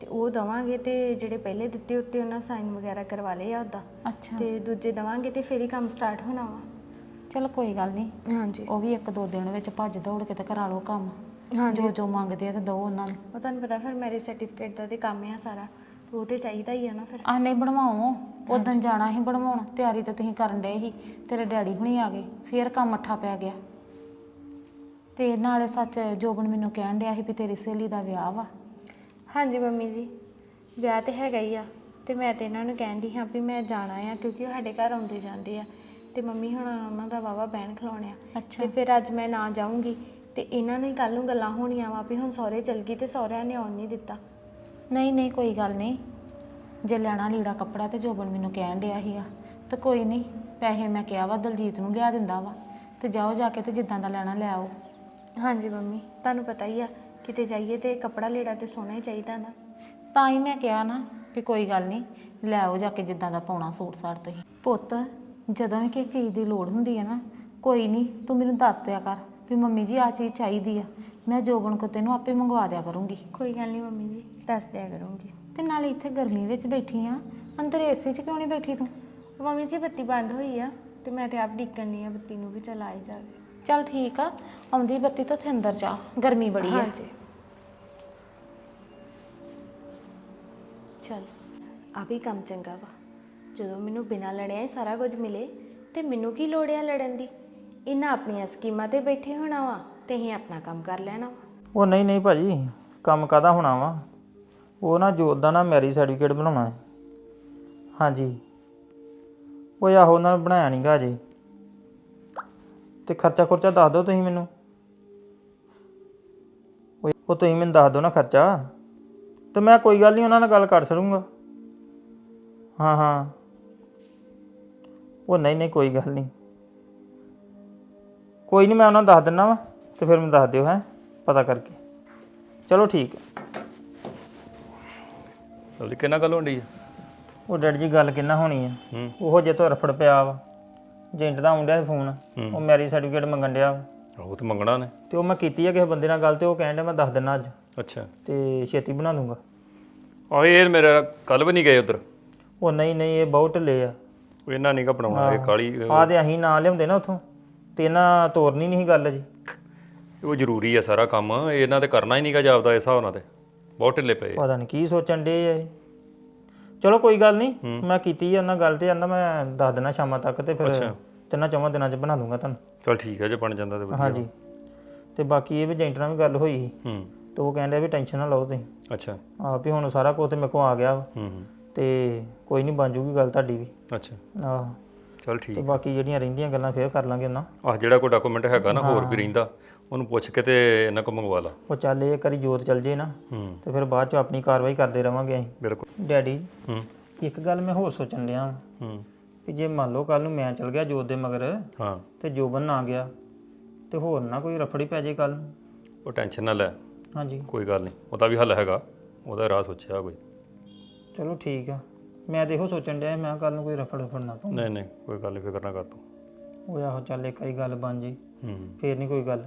ਤੇ ਉਹ ਦਵਾਂਗੇ ਤੇ ਜਿਹੜੇ ਪਹਿਲੇ ਦਿੱਤੇ ਉੱਤੇ ਉਹਨਾਂ ਸਾਈਨ ਵਗੈਰਾ ਕਰਵਾ ਲਏ ਆ ਉਹਦਾ ਅੱਛਾ। ਤੇ ਦੂਜੇ ਦਵਾਂਗੇ ਤੇ ਫਿਰ ਹੀ ਕੰਮ ਸਟਾਰਟ ਹੋਣਾ ਵਾ। ਚਲ ਕੋਈ ਗੱਲ ਨਹੀਂ। ਹਾਂਜੀ। ਉਹ ਵੀ ਇੱਕ ਦੋ ਦਿਨ ਵਿੱਚ ਭੱਜ ਦੌੜ ਕੇ ਤੇ ਕਰਾ ਲਓ ਕੰਮ। ਜੋ ਜੋ ਮੰਗਦੇ ਆ ਤੇ ਦੋ ਉਹਨਾਂ ਨੂੰ। ਉਹ ਤੁਹਾਨੂੰ ਪਤਾ ਫਿਰ ਮੈਰਿਜ ਸਰਟੀਫਿਕੇਟ ਦਾ ਤੇ ਕੰਮ ਆ ਸਾਰਾ ਤੇ ਉਹ ਤੇ ਚਾਹੀਦਾ ਹੀ ਆ ਨਾ ਫਿਰ। ਆਹ ਨਹੀਂ ਬਣਵਾਓ ਉਦੋਂ ਜਾਣਾ ਸੀ ਬਣਵਾਉਣ ਤਿਆਰੀ ਤੇ ਤੁਸੀਂ ਕਰਨ ਡਏ ਸੀ। ਤੇਰੇ ਡੈਡੀ ਹੁਣੀ ਆ ਗਏ ਫੇਰ ਕੰਮ ਅੱਠਾ ਪੈ ਗਿਆ। ਤੇ ਨਾਲੇ ਸੱਚ ਜੋਬਨ ਮੈਨੂੰ ਕਹਿਣ ਡਿਆ ਸੀ ਵੀ ਤੇਰੀ ਸਹੇਲੀ ਦਾ ਵਿਆਹ ਵਾ। ਹਾਂਜੀ ਮੰਮੀ ਜੀ ਵਿਆਹ ਤੇ ਹੈਗਾ ਹੀ ਆ। ਤੇ ਮੈਂ ਤੇ ਇਹਨਾਂ ਨੂੰ ਕਹਿੰਦੀ ਹਾਂ ਵੀ ਮੈਂ ਜਾਣਾ ਆ ਕਿਉਂਕਿ ਉਹ ਸਾਡੇ ਘਰ ਆਉਂਦੇ ਜਾਂਦੇ ਆ। ਤੇ ਮੰਮੀ ਹੁਣ ਉਹਨਾਂ ਦਾ ਵਾਵਾ ਬਹਿਣ ਖਲਾਉਣਿਆ ਤੇ ਫਿਰ ਅੱਜ ਮੈਂ ਨਾ ਜਾਊਂਗੀ ਤੇ ਇਹਨਾਂ ਨੂੰ ਕੱਲ ਨੂੰ ਗੱਲਾਂ ਹੋਣੀਆਂ ਵਾ ਵੀ ਹੁਣ ਸਹੁਰੇ ਚਲ ਗਈ ਤੇ ਸਹੁਰਿਆਂ ਨੇ ਆਉਣ ਨਹੀਂ ਦਿੱਤਾ। ਨਹੀਂ ਨਹੀਂ ਕੋਈ ਗੱਲ ਨਹੀਂ। ਜੇ ਲੈਣਾ ਲੀੜਾ ਕੱਪੜਾ ਤੇ ਜੋਬਨ ਮੈਨੂੰ ਕਹਿਣ ਡਿਆ ਸੀਗਾ ਤੇ ਕੋਈ ਨਹੀਂ ਪੈਸੇ ਮੈਂ ਕਿਹਾ ਵਾ ਦਲਜੀਤ ਨੂੰ ਲਿਆ ਦਿੰਦਾ ਵਾ ਤੇ ਜਾਓ ਜਾ ਕੇ ਤੇ ਜਿੱਦਾਂ ਦਾ ਲੈਣਾ ਲੈ ਆਓ। ਹਾਂਜੀ ਮੰਮੀ ਤੁਹਾਨੂੰ ਪਤਾ ਹੀ ਆ ਕਿਤੇ ਜਾਈਏ ਤੇ ਕੱਪੜਾ ਲੀੜਾ ਤੇ ਸੋਹਣਾ ਹੀ ਚਾਹੀਦਾ ਨਾ। ਤਾਂ ਹੀ ਮੈਂ ਕਿਹਾ ਨਾ ਵੀ ਕੋਈ ਗੱਲ ਨਹੀਂ ਲੈ ਆਓ ਜਾ ਕੇ ਜਿੱਦਾਂ ਦਾ ਪਾਉਣਾ ਸੂਟ ਸਾਟ ਤੁਸੀਂ। ਪੁੱਤ ਜਦੋਂ ਵੀ ਕਿਸੇ ਚੀਜ਼ ਦੀ ਲੋੜ ਹੁੰਦੀ ਹੈ ਨਾ ਕੋਈ ਨਹੀਂ ਤੂੰ ਮੈਨੂੰ ਦੱਸ ਦਿਆ ਕਰ। ਵੀ ਮੰਮੀ ਜੀ ਆ ਚੀਜ਼ ਚਾਹੀਦੀ ਆ। ਮੈਂ ਜੋਬਨ ਕੋ ਤੈਨੂੰ ਆਪੇ ਮੰਗਵਾ ਦਿਆ ਕਰੂੰਗੀ। ਕੋਈ ਗੱਲ ਨਹੀਂ ਮੰਮੀ ਜੀ ਦੱਸ ਦਿਆ ਕਰੂੰਗੀ। ਤੇ ਨਾਲੇ ਇੱਥੇ ਗਰਮੀ ਵਿੱਚ ਬੈਠੀ ਆ। ਅੰਦਰ ਏਸੀ 'ਚ ਕਿਉਂ ਨਹੀਂ ਬੈਠੀ ਤੂੰ? ਮੰਮੀ ਜੀ ਬੱਤੀ ਬੰਦ ਹੋਈ ਆ ਤੇ ਮੈਂ ਤੇ ਆਪ ਡਿੱਕਣੀ ਆ ਬੱਤੀ ਨੂੰ ਵੀ ਚਲਾਈ ਜਾਵੇ। ਚੱਲ ਠੀਕ ਆ ਆਉਂਦੀ ਬੱਤੀ ਤੋਂ ਉੱਥੇ ਅੰਦਰ ਜਾ ਗਰਮੀ ਬੜੀ ਆ। ਹਾਂਜੀ। ਚਲ ਆ ਵੀ ਕੰਮ ਚੰਗਾ ਵਾ। ਜਦੋਂ ਮੈਨੂੰ ਬਿਨਾਂ ਲੜਿਆ ਹੀ ਸਾਰਾ ਕੁਝ ਮਿਲੇ ਤੇ ਮੈਨੂੰ ਕੀ ਲੋੜ ਆ ਲੜਨ ਦੀ? ਇਹਨਾਂ ਆਪਣੀਆਂ ਸਕੀਮਾਂ ਤੇ ਬੈਠੇ ਹੋਣਾ ਵਾ ਤੇ ਅਸੀਂ ਆਪਣਾ ਕੰਮ ਕਰ ਲੈਣਾ ਵਾ। ਉਹ ਨਹੀਂ ਨਹੀਂ ਭਾਜੀ, ਕੰਮ ਕਾਦਾ ਹੋਣਾ ਵਾ? ਉਹ ਨਾ ਜੋਤ ਦਾ ਨਾ ਮੈਰਿਜ ਸਰਟੀਫਿਕੇਟ ਬਣਾਉਣਾ ਹੈ। ਹਾਂਜੀ। ਉਹ ਆਹੋ ਉਹਨਾਂ ਨੇ ਬਣਾਇਆ ਨਹੀਂਗਾ ਅਜੇ ਤੇ ਖਰਚਾ ਖੁਰਚਾ ਦੱਸ ਦਿਓ ਤੁਸੀਂ ਮੈਨੂੰ। ਉਹ ਉਹ ਤੁਸੀਂ ਮੈਨੂੰ ਦੱਸ ਦਿਓ ਨਾ ਖਰਚਾ। ਤੇ ਮੈਂ ਕੋਈ ਗੱਲ ਨਹੀਂ, ਉਹਨਾਂ ਨਾਲ ਗੱਲ ਕਰ ਛੜੂੰਗਾ। ਹਾਂ ਹਾਂ। ਉਹ ਨਹੀਂ ਨਹੀਂ, ਕੋਈ ਗੱਲ ਨਹੀਂ। ਕੋਈ ਨਹੀਂ ਮੈਂ ਉਹਨਾਂ ਨੂੰ ਦੱਸ ਦਿੰਦਾ ਵਾ ਤੇ ਫਿਰ ਮੈਨੂੰ ਦੱਸ ਦਿਓ ਹੈ ਪਤਾ ਕਰਕੇ। ਚਲੋ ਠੀਕ ਹੈ ਲਵਲੀ ਕਿੰਨਾ ਗੱਲ ਆ? ਉਹ ਡੈਡ ਜੀ ਗੱਲ ਕਿੰਨਾ ਹੋਣੀ ਆ? ਹੂੰ। ਉਹ ਜੇ ਤੋਂ ਰਫੜ ਪਿਆ ਵਾ। ਏਜੰਟ ਦਾ ਆਉਂਦਿਆ ਸੀ ਫੋਨ। ਉਹ ਮੈਰਿਜ ਸਰਟੀਫਿਕੇਟ ਮੰਗਣ ਡਿਆ ਵਾ। ਉਹ ਤੇ ਮੰਗਣਾ ਨੇ ਤੇ ਉਹ ਮੈਂ ਕੀਤੀ ਆ ਕਿਸੇ ਬੰਦੇ ਨਾਲ ਗੱਲ ਤੇ ਉਹ ਕਹਿਣ ਡਿਆ ਮੈਂ ਦੱਸ ਦਿੰਦਾ ਅੱਜ। ਅੱਛਾ। ਤੇ ਛੇਤੀ ਬਣਾ ਦੂੰਗਾ। ਆ ਇਹ ਮੇਰਾ ਕੱਲ ਵੀ ਨਹੀਂ ਗਏ ਉਧਰ। ਉਹ ਨਹੀਂ ਨਹੀਂ ਇਹ ਬਹੁਤ ਢਿੱਲੇ ਆ। ਉਹ ਇਹਨਾਂ ਨਹੀਂ ਬਣਾਉਣਾ ਇਹ ਕਾਲੀ ਆ ਤੇ ਅਸੀਂ ਨਾ ਲਿਆਉਂਦੇ ਨਾ ਉਥੋਂ। ਤੇ ਇਹਨਾਂ ਤੋਰਨੀ ਨਹੀਂ ਸੀ ਗੱਲ ਜੀ। ਉਹ ਜ਼ਰੂਰੀ ਆ ਸਾਰਾ ਕੰਮ ਇਹਨਾਂ ਤੇ ਕਰਨਾ ਹੀ ਨਹੀਂਗਾ ਜਾਪਦਾ ਇਸ ਹਿਸਾਬ ਨਾਲ ਤੇ ਬਹੁਤ ਢਿੱਲੇ ਪਏ ਆ। ਪਤਾ ਨਹੀਂ ਕੀ ਸੋਚਣ ਡੇ ਆ ਇਹ। ਚਲੋ ਕੋਈ ਗੱਲ ਨਹੀਂ ਮੈਂ ਕੀਤੀ ਆ ਉਹਨਾਂ ਗੱਲ ਤੇ ਆਂਦਾ ਮੈਂ ਦੱਸ ਦੇਣਾ ਸ਼ਾਮਾਂ ਤੱਕ ਤੇ ਫਿਰ ਤਿੰਨਾਂ ਚੌਵਾਂ ਦਿਨਾਂ 'ਚ ਬਣਾ ਦੂੰਗਾ ਤੁਹਾਨੂੰ। ਚੱਲ ਠੀਕ ਹੈ ਜੇ ਬਣ ਜਾਂਦਾ ਤੇ ਵਧੀਆ। ਹਾਂਜੀ। ਤੇ ਬਾਕੀ ਇਹ ਵੀ ਏਜੰਟ ਨਾਲ ਵੀ ਗੱਲ ਹੋਈ ਸੀ। ਹੂੰ। ਤੇ ਉਹ ਕਹਿੰਦੇ ਵੀ ਟੈਨਸ਼ਨ ਨਾ ਲਓ ਤੁਸੀਂ। ਅੱਛਾ। ਆ ਵੀ ਹੁਣ ਸਾਰਾ ਕੁਝ ਤੇ ਮੇਰੇ ਕੋਲ ਆ ਗਿਆ ਵਾ। ਹੂੰ ਹੂੰ। ਤੇ ਕੋਈ ਨਹੀਂ ਬਣ ਜੂਗੀ ਗੱਲ ਤੁਹਾਡੀ ਵੀ। ਅੱਛਾ। ਆਹ। ਚੱਲ ਤੇ ਠੀਕ ਬਾਕੀ ਜਿਹੜੀਆਂ ਰਹਿੰਦੀਆਂ ਗੱਲਾਂ ਫੇਰ ਕਰ ਲਾਂਗੇ ਉਹਨਾਂ ਆਹ ਜਿਹੜਾ ਕੋਈ ਡਾਕੂਮੈਂਟ ਹੈਗਾ ਨਾ ਹੋਰ ਵੀ ਰਹਿੰਦਾ ਉਹਨੂੰ ਪੁੱਛ ਕੇ ਤੇ ਇਹਨਾਂ ਕੋਲ ਮੰਗਵਾ ਲਾ। ਉਹ ਚੱਲ ਇਹ ਕਰੀ ਜੋਤ ਚੱਲ ਜੇ ਨਾ ਹੂੰ। ਤੇ ਫਿਰ ਬਾਅਦ ਚ ਆਪਣੀ ਕਾਰਵਾਈ ਕਰਦੇ ਰਵਾਂਗੇ ਅਸੀਂ। ਬਿਲਕੁਲ। ਡੈਡੀ ਹੂੰ। ਇੱਕ ਗੱਲ ਮੈਂ ਹੋਰ ਸੋਚਣ ਵਾਂ ਹੂੰ। ਕਿ ਜੇ ਮੰਨ ਲਓ ਕੱਲ ਨੂੰ ਮੈਂ ਚਲ ਗਿਆ ਜੋਤ ਦੇ ਮਗਰ ਹਾਂ। ਤੇ ਜੋਬਨ ਨਾ ਗਿਆ ਤੇ ਹੋਰ ਨਾ ਕੋਈ ਰਫੜੀ ਪੈ ਜੇ ਕੱਲ ਉਹ ਟੈਨਸ਼ਨ ਨਾ ਲੈ। ਹਾਂਜੀ। ਕੋਈ ਗੱਲ ਨਹੀਂ ਉਹਦਾ ਵੀ ਹੱਲ ਹੈਗਾ ਉਹਦਾ ਰਾਹ ਸੋਚਿਆ ਕੋਈ। ਚਲੋ ਠੀਕ ਆ। ਮੈਂ ਤੇ ਇਹੋ ਸੋਚਣ ਡਿਆ ਮੈਂ ਕੱਲ ਨੂੰ ਕੋਈ ਰਫੜ ਰਫੜ ਨਾ ਪਾਉਂ ਨਹੀਂ ਨਹੀਂ ਕੋਈ ਗੱਲ ਨੀ, ਫਿਕਰ ਨਾ ਕਰ ਤੂੰ। ਉਹ ਆਹੋ ਚੱਲ ਇੱਕ ਵਾਰੀ ਗੱਲ ਬਣ ਜੇ ਹੂੰ। ਫੇਰ ਨਹੀਂ ਕੋਈ ਗੱਲ।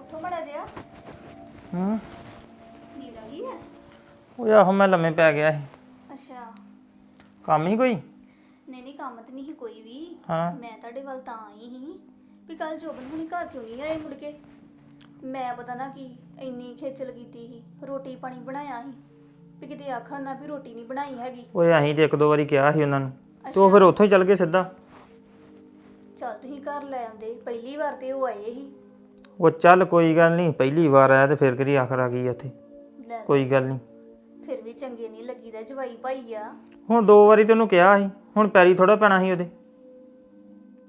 ਉੱਠੋ ਮੜਾ ਜਿਆ ਹੂੰ। ਨੀਂਦ ਆ ਗਈ ਹੈ? ਉਹ ਆਹੋ ਮੈਂ ਲੰਮੇ ਪੈ ਗਿਆ ਸੀ। ਅੱਛਾ। ਕੰਮ ਹੀ ਕੋਈ? ਨਹੀਂ ਨਹੀਂ ਕੰਮ ਤੇ ਨਹੀਂ ਕੋਈ ਵੀ। ਹਾਂ। ਮੈਂ ਤੁਹਾਡੇ ਵੱਲ ਤਾਂ ਆਈ ਸੀ। ਵੀ ਕੱਲ ਜੋਬਨ ਹੁਣੀ ਘਰ ਕਿਉਂ ਨਹੀਂ ਆਏ ਮੁੜ ਕੇ? ਮੈਂ ਪਤਾ ਨਾ ਕੀ ਇੰਨੀ ਖੇਚਲ ਕੀਤੀ ਸੀ ਰੋਟੀ ਪਾਣੀ ਬਣਾਇਆ ਸੀ ਵੀ ਕਿਤੇ ਆਖਾਂ ਨਾ ਵੀ ਰੋਟੀ ਨਹੀਂ ਬਣਾਈ ਹੈਗੀ। ਓਏ ਅਸੀਂ ਤੇ ਇੱਕ ਦੋ ਵਾਰੀ ਕਿਹਾ ਸੀ ਉਹਨਾਂ ਨੂੰ ਤੇ ਉਹ ਫਿਰ ਉੱਥੋਂ ਹੀ ਚੱਲ ਗਏ ਸਿੱਧਾ। ਚੱਲ ਤੁਸੀਂ ਘਰ ਲੈ ਆਉਂਦੇ ਪਹਿਲੀ ਵਾਰ ਤੇ ਉਹ ਆਏ ਸੀ। ਉਹ ਚੱਲ ਕੋਈ ਗੱਲ ਨਹੀਂ ਪਹਿਲੀ ਵਾਰ ਆਇਆ ਤੇ ਫਿਰ ਕਿਹੜੀ ਆਖਰ ਆ ਗਈ ਉੱਥੇ। ਲੈ ਕੋਈ ਗੱਲ ਨਹੀਂ। ਫਿਰ ਵੀ ਚੰਗੇ ਨਹੀਂ ਲੱਗੀਦਾ ਜਵਾਈ ਭਾਈ ਆ। ਹੁਣ ਦੋ ਵਾਰੀ ਤੈਨੂੰ ਕਿਹਾ ਸੀ ਹੁਣ ਪੈਰੀ ਥੋੜਾ ਪੈਣਾ ਸੀ ਉਹਦੇ।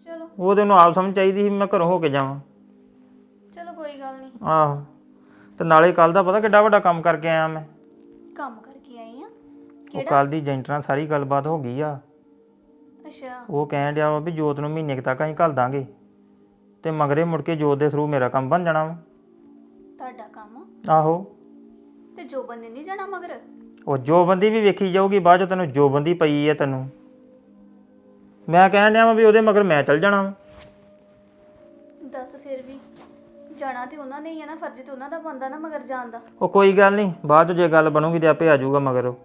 ਚਲੋ। ਉਹ ਤੈਨੂੰ ਆਪ ਸਮਝ ਚਾਹੀਦੀ ਸੀ ਮੈਂ ਘਰੋਂ ਹੋ ਕੇ ਜਾਵਾਂ। ਆਹੋ। ਤੇ ਨਾਲੇ ਕੱਲ ਦਾ ਪਤਾ ਕਿੱਡਾ ਵੱਡਾ ਕੰਮ ਕਰਕੇ ਆਇਆ ਮੈਂ। ਕੰਮ ਕਰਕੇ ਆਈ ਆ? ਉਹ ਕੱਲ ਦੀ ਏਜੰਟ ਨਾਲ ਸਾਰੀ ਗੱਲਬਾਤ ਹੋ ਗਈ ਆ। ਅੱਛਾ। ਉਹ ਕਹਿਣ ਡਿਆ ਵਾ ਵੀ ਜੋਤ ਨੂੰ ਮਹੀਨੇ ਕੁ ਤੱਕ ਅਸੀਂ ਘੱਲ ਦਾਂਗੇ। ਤੇ ਮਗਰੇ ਮੁੜ ਕੇ ਜੋਤ ਦੇ ਥਰੂ ਮੇਰਾ ਕੰਮ ਬਣ ਜਾਣਾ ਵਾ। ਤੁਹਾਡਾ ਕੰਮ? ਆਹੋ। ਤੇ ਜੋਬਨ ਨੇ ਨਹੀਂ ਜਾਣਾ ਮਗਰ? ਉਹ ਜੋ ਬੰਦੀ ਵੀ ਵੇਖੀ ਜਾਊਗੀ ਬਾਅਦ ਚ ਤੈਨੂੰ ਜੋ ਬੰਦੀ ਪਈ ਹੈ ਤੈਨੂੰ। ਮੈਂ ਕਹਿਣ ਡਿਆ ਵਾਂ ਵੀ ਉਹਦੇ ਮਗਰ ਮੈਂ ਚੱਲ ਜਾਣਾ ਵਾਂ। ਦੱਸ ਫਿਰ ਵੀ ਜਾਣਾ ਤੇ ਉਹਨਾਂ ਨੇ ਹੀ ਆ ਨਾ ਫਰਜ਼ ਤੇ ਉਹਨਾਂ ਦਾ ਬੰਦਾ ਨਾ ਮਗਰ ਜਾਣ ਦਾ। ਉਹ ਕੋਈ ਗੱਲ ਨਹੀਂ ਬਾਅਦ ਚ ਜੇ ਗੱਲ ਬਣੂਗੀ ਤੇ ਆਪੇ ਆ ਜਾਊਗਾ ਮਗਰ ਉਹ।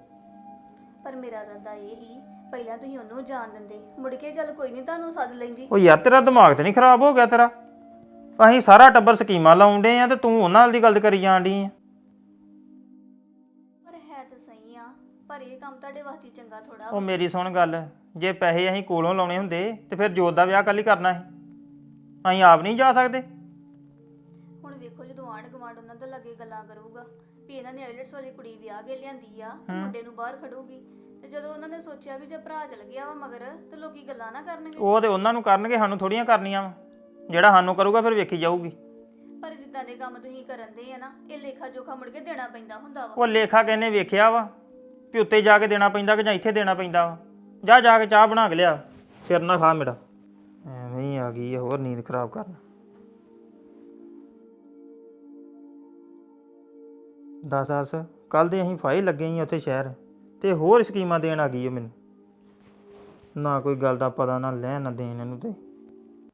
ਪਰ ਮੇਰਾ ਰੱਦਾ ਇਹ ਹੀ ਪਹਿਲਾਂ ਤੁਸੀਂ ਉਹਨੂੰ ਜਾਣ ਦਿੰਦੇ। ਮੁੜ ਕੇ ਚੱਲ ਕੋਈ ਨਹੀਂ ਤੁਹਾਨੂੰ ਸੱਦ ਲੈਂਦੀ। ਉਹ ਯਾਰ ਤੇਰਾ ਦਿਮਾਗ ਤੇ ਨਹੀਂ ਖਰਾਬ ਹੋ ਗਿਆ ਤੇਰਾ? ਅਸੀਂ ਸਾਰਾ ਟੱਬਰ ਸਕੀਮਾਂ ਲਾਉਂਦੇ ਆ ਤੇ ਤੂੰ ਉਹਨਾਂ ਨਾਲ ਦੀ ਗੱਲ ਕਰੀ ਜਾਣ ਡਈ ਆ। ਪਰ ਹੈ ਤਾਂ ਸਹੀ ਆ ਪਰ ਇਹ ਕੰਮ ਤੁਹਾਡੇ ਵਾਸਤੇ ਚੰਗਾ ਥੋੜਾ ਉਹ ਮੇਰੀ ਸੁਣ ਗੱਲ ਜੇ ਪੈਸੇ ਅਸੀਂ ਕੋਲੋਂ ਲਾਉਣੇ ਹੁੰਦੇ ਤੇ ਫਿਰ ਜੋਤ ਦਾ ਵਿਆਹ ਕੱਲ ਹੀ ਕਰਨਾ ਸੀ। ਅਸੀਂ ਆਪ ਨਹੀਂ ਜਾ ਸਕਦੇ। ਉਹਨਾਂ ਦੇ ਲੱਗੇ ਗੱਲਾਂ ਕਰੂਗਾ ਵੀ ਇਹਨਾਂ ਨੇ ਆਈਲਟਸ ਵਾਲੀ ਕੁੜੀ ਵਿਆਹ ਕੇ ਲਿਆਂਦੀ ਆ ਤੇ ਮੁੰਡੇ ਨੂੰ ਬਾਹਰ ਖੜੂਗੀ। ਤੇ ਜਦੋਂ ਉਹਨਾਂ ਨੇ ਸੋਚਿਆ ਵੀ ਜੇ ਭਰਾ ਚਲ ਗਿਆ ਵਾ ਮਗਰ ਤੇ ਲੋਕੀ ਗੱਲਾਂ ਨਾ ਕਰਨਗੇ। ਉਹ ਤੇ ਉਹਨਾਂ ਨੂੰ ਕਰਨਗੇ ਸਾਨੂੰ ਥੋੜੀਆਂ ਕਰਨੀਆਂ ਵਾ। ਜਿਹੜਾ ਸਾਨੂੰ ਕਰੂਗਾ ਫਿਰ ਵੇਖੀ ਜਾਊਗੀ। ਪਰ ਜਿੱਦਾਂ ਦੇ ਕੰਮ ਤੁਸੀਂ ਕਰਨ ਦੇ ਆ ਨਾ ਇਹ ਲੇਖਾ ਜੋਖਾ ਮੁੜ ਕੇ ਦੇਣਾ ਪੈਂਦਾ ਹੁੰਦਾ ਵਾ। ਉਹ ਲੇਖਾ ਕਹਿੰਨੇ ਵੇਖਿਆ ਵਾ? ਵੀ ਉੱਤੇ ਜਾ ਕੇ ਦੇਣਾ ਪੈਂਦਾ ਕਿ ਜਾਂ ਇੱਥੇ ਦੇਣਾ ਪੈਂਦਾ ਵਾ? ਜਾ ਜਾ ਕੇ ਚਾਹ ਬਣਾ ਕੇ ਲਿਆ। ਸਿਰ ਨਾ ਖਾ ਮੇਰਾ। ਐਵੇਂ ਹੀ ਆ ਗਈ ਆ ਹੋਰ ਨੀਂਦ ਖਰਾਬ ਕਰਨ। ਦੱਸ ਦੱਸ ਕੱਲ ਦੇ ਅਸੀਂ ਫਾਈ ਲੱਗੇ ਹੀ ਉੱਥੇ ਸ਼ਹਿਰ ਤੇ ਹੋਰ ਸਕੀਮਾਂ ਦੇਣ ਆ ਗਈ ਆ ਮੈਨੂੰ। ਨਾ ਕੋਈ ਗੱਲ ਦਾ ਪਤਾ, ਨਾ ਲੈਣ, ਨਾ ਦੇਣ ਇਹਨੂੰ ਤੇ।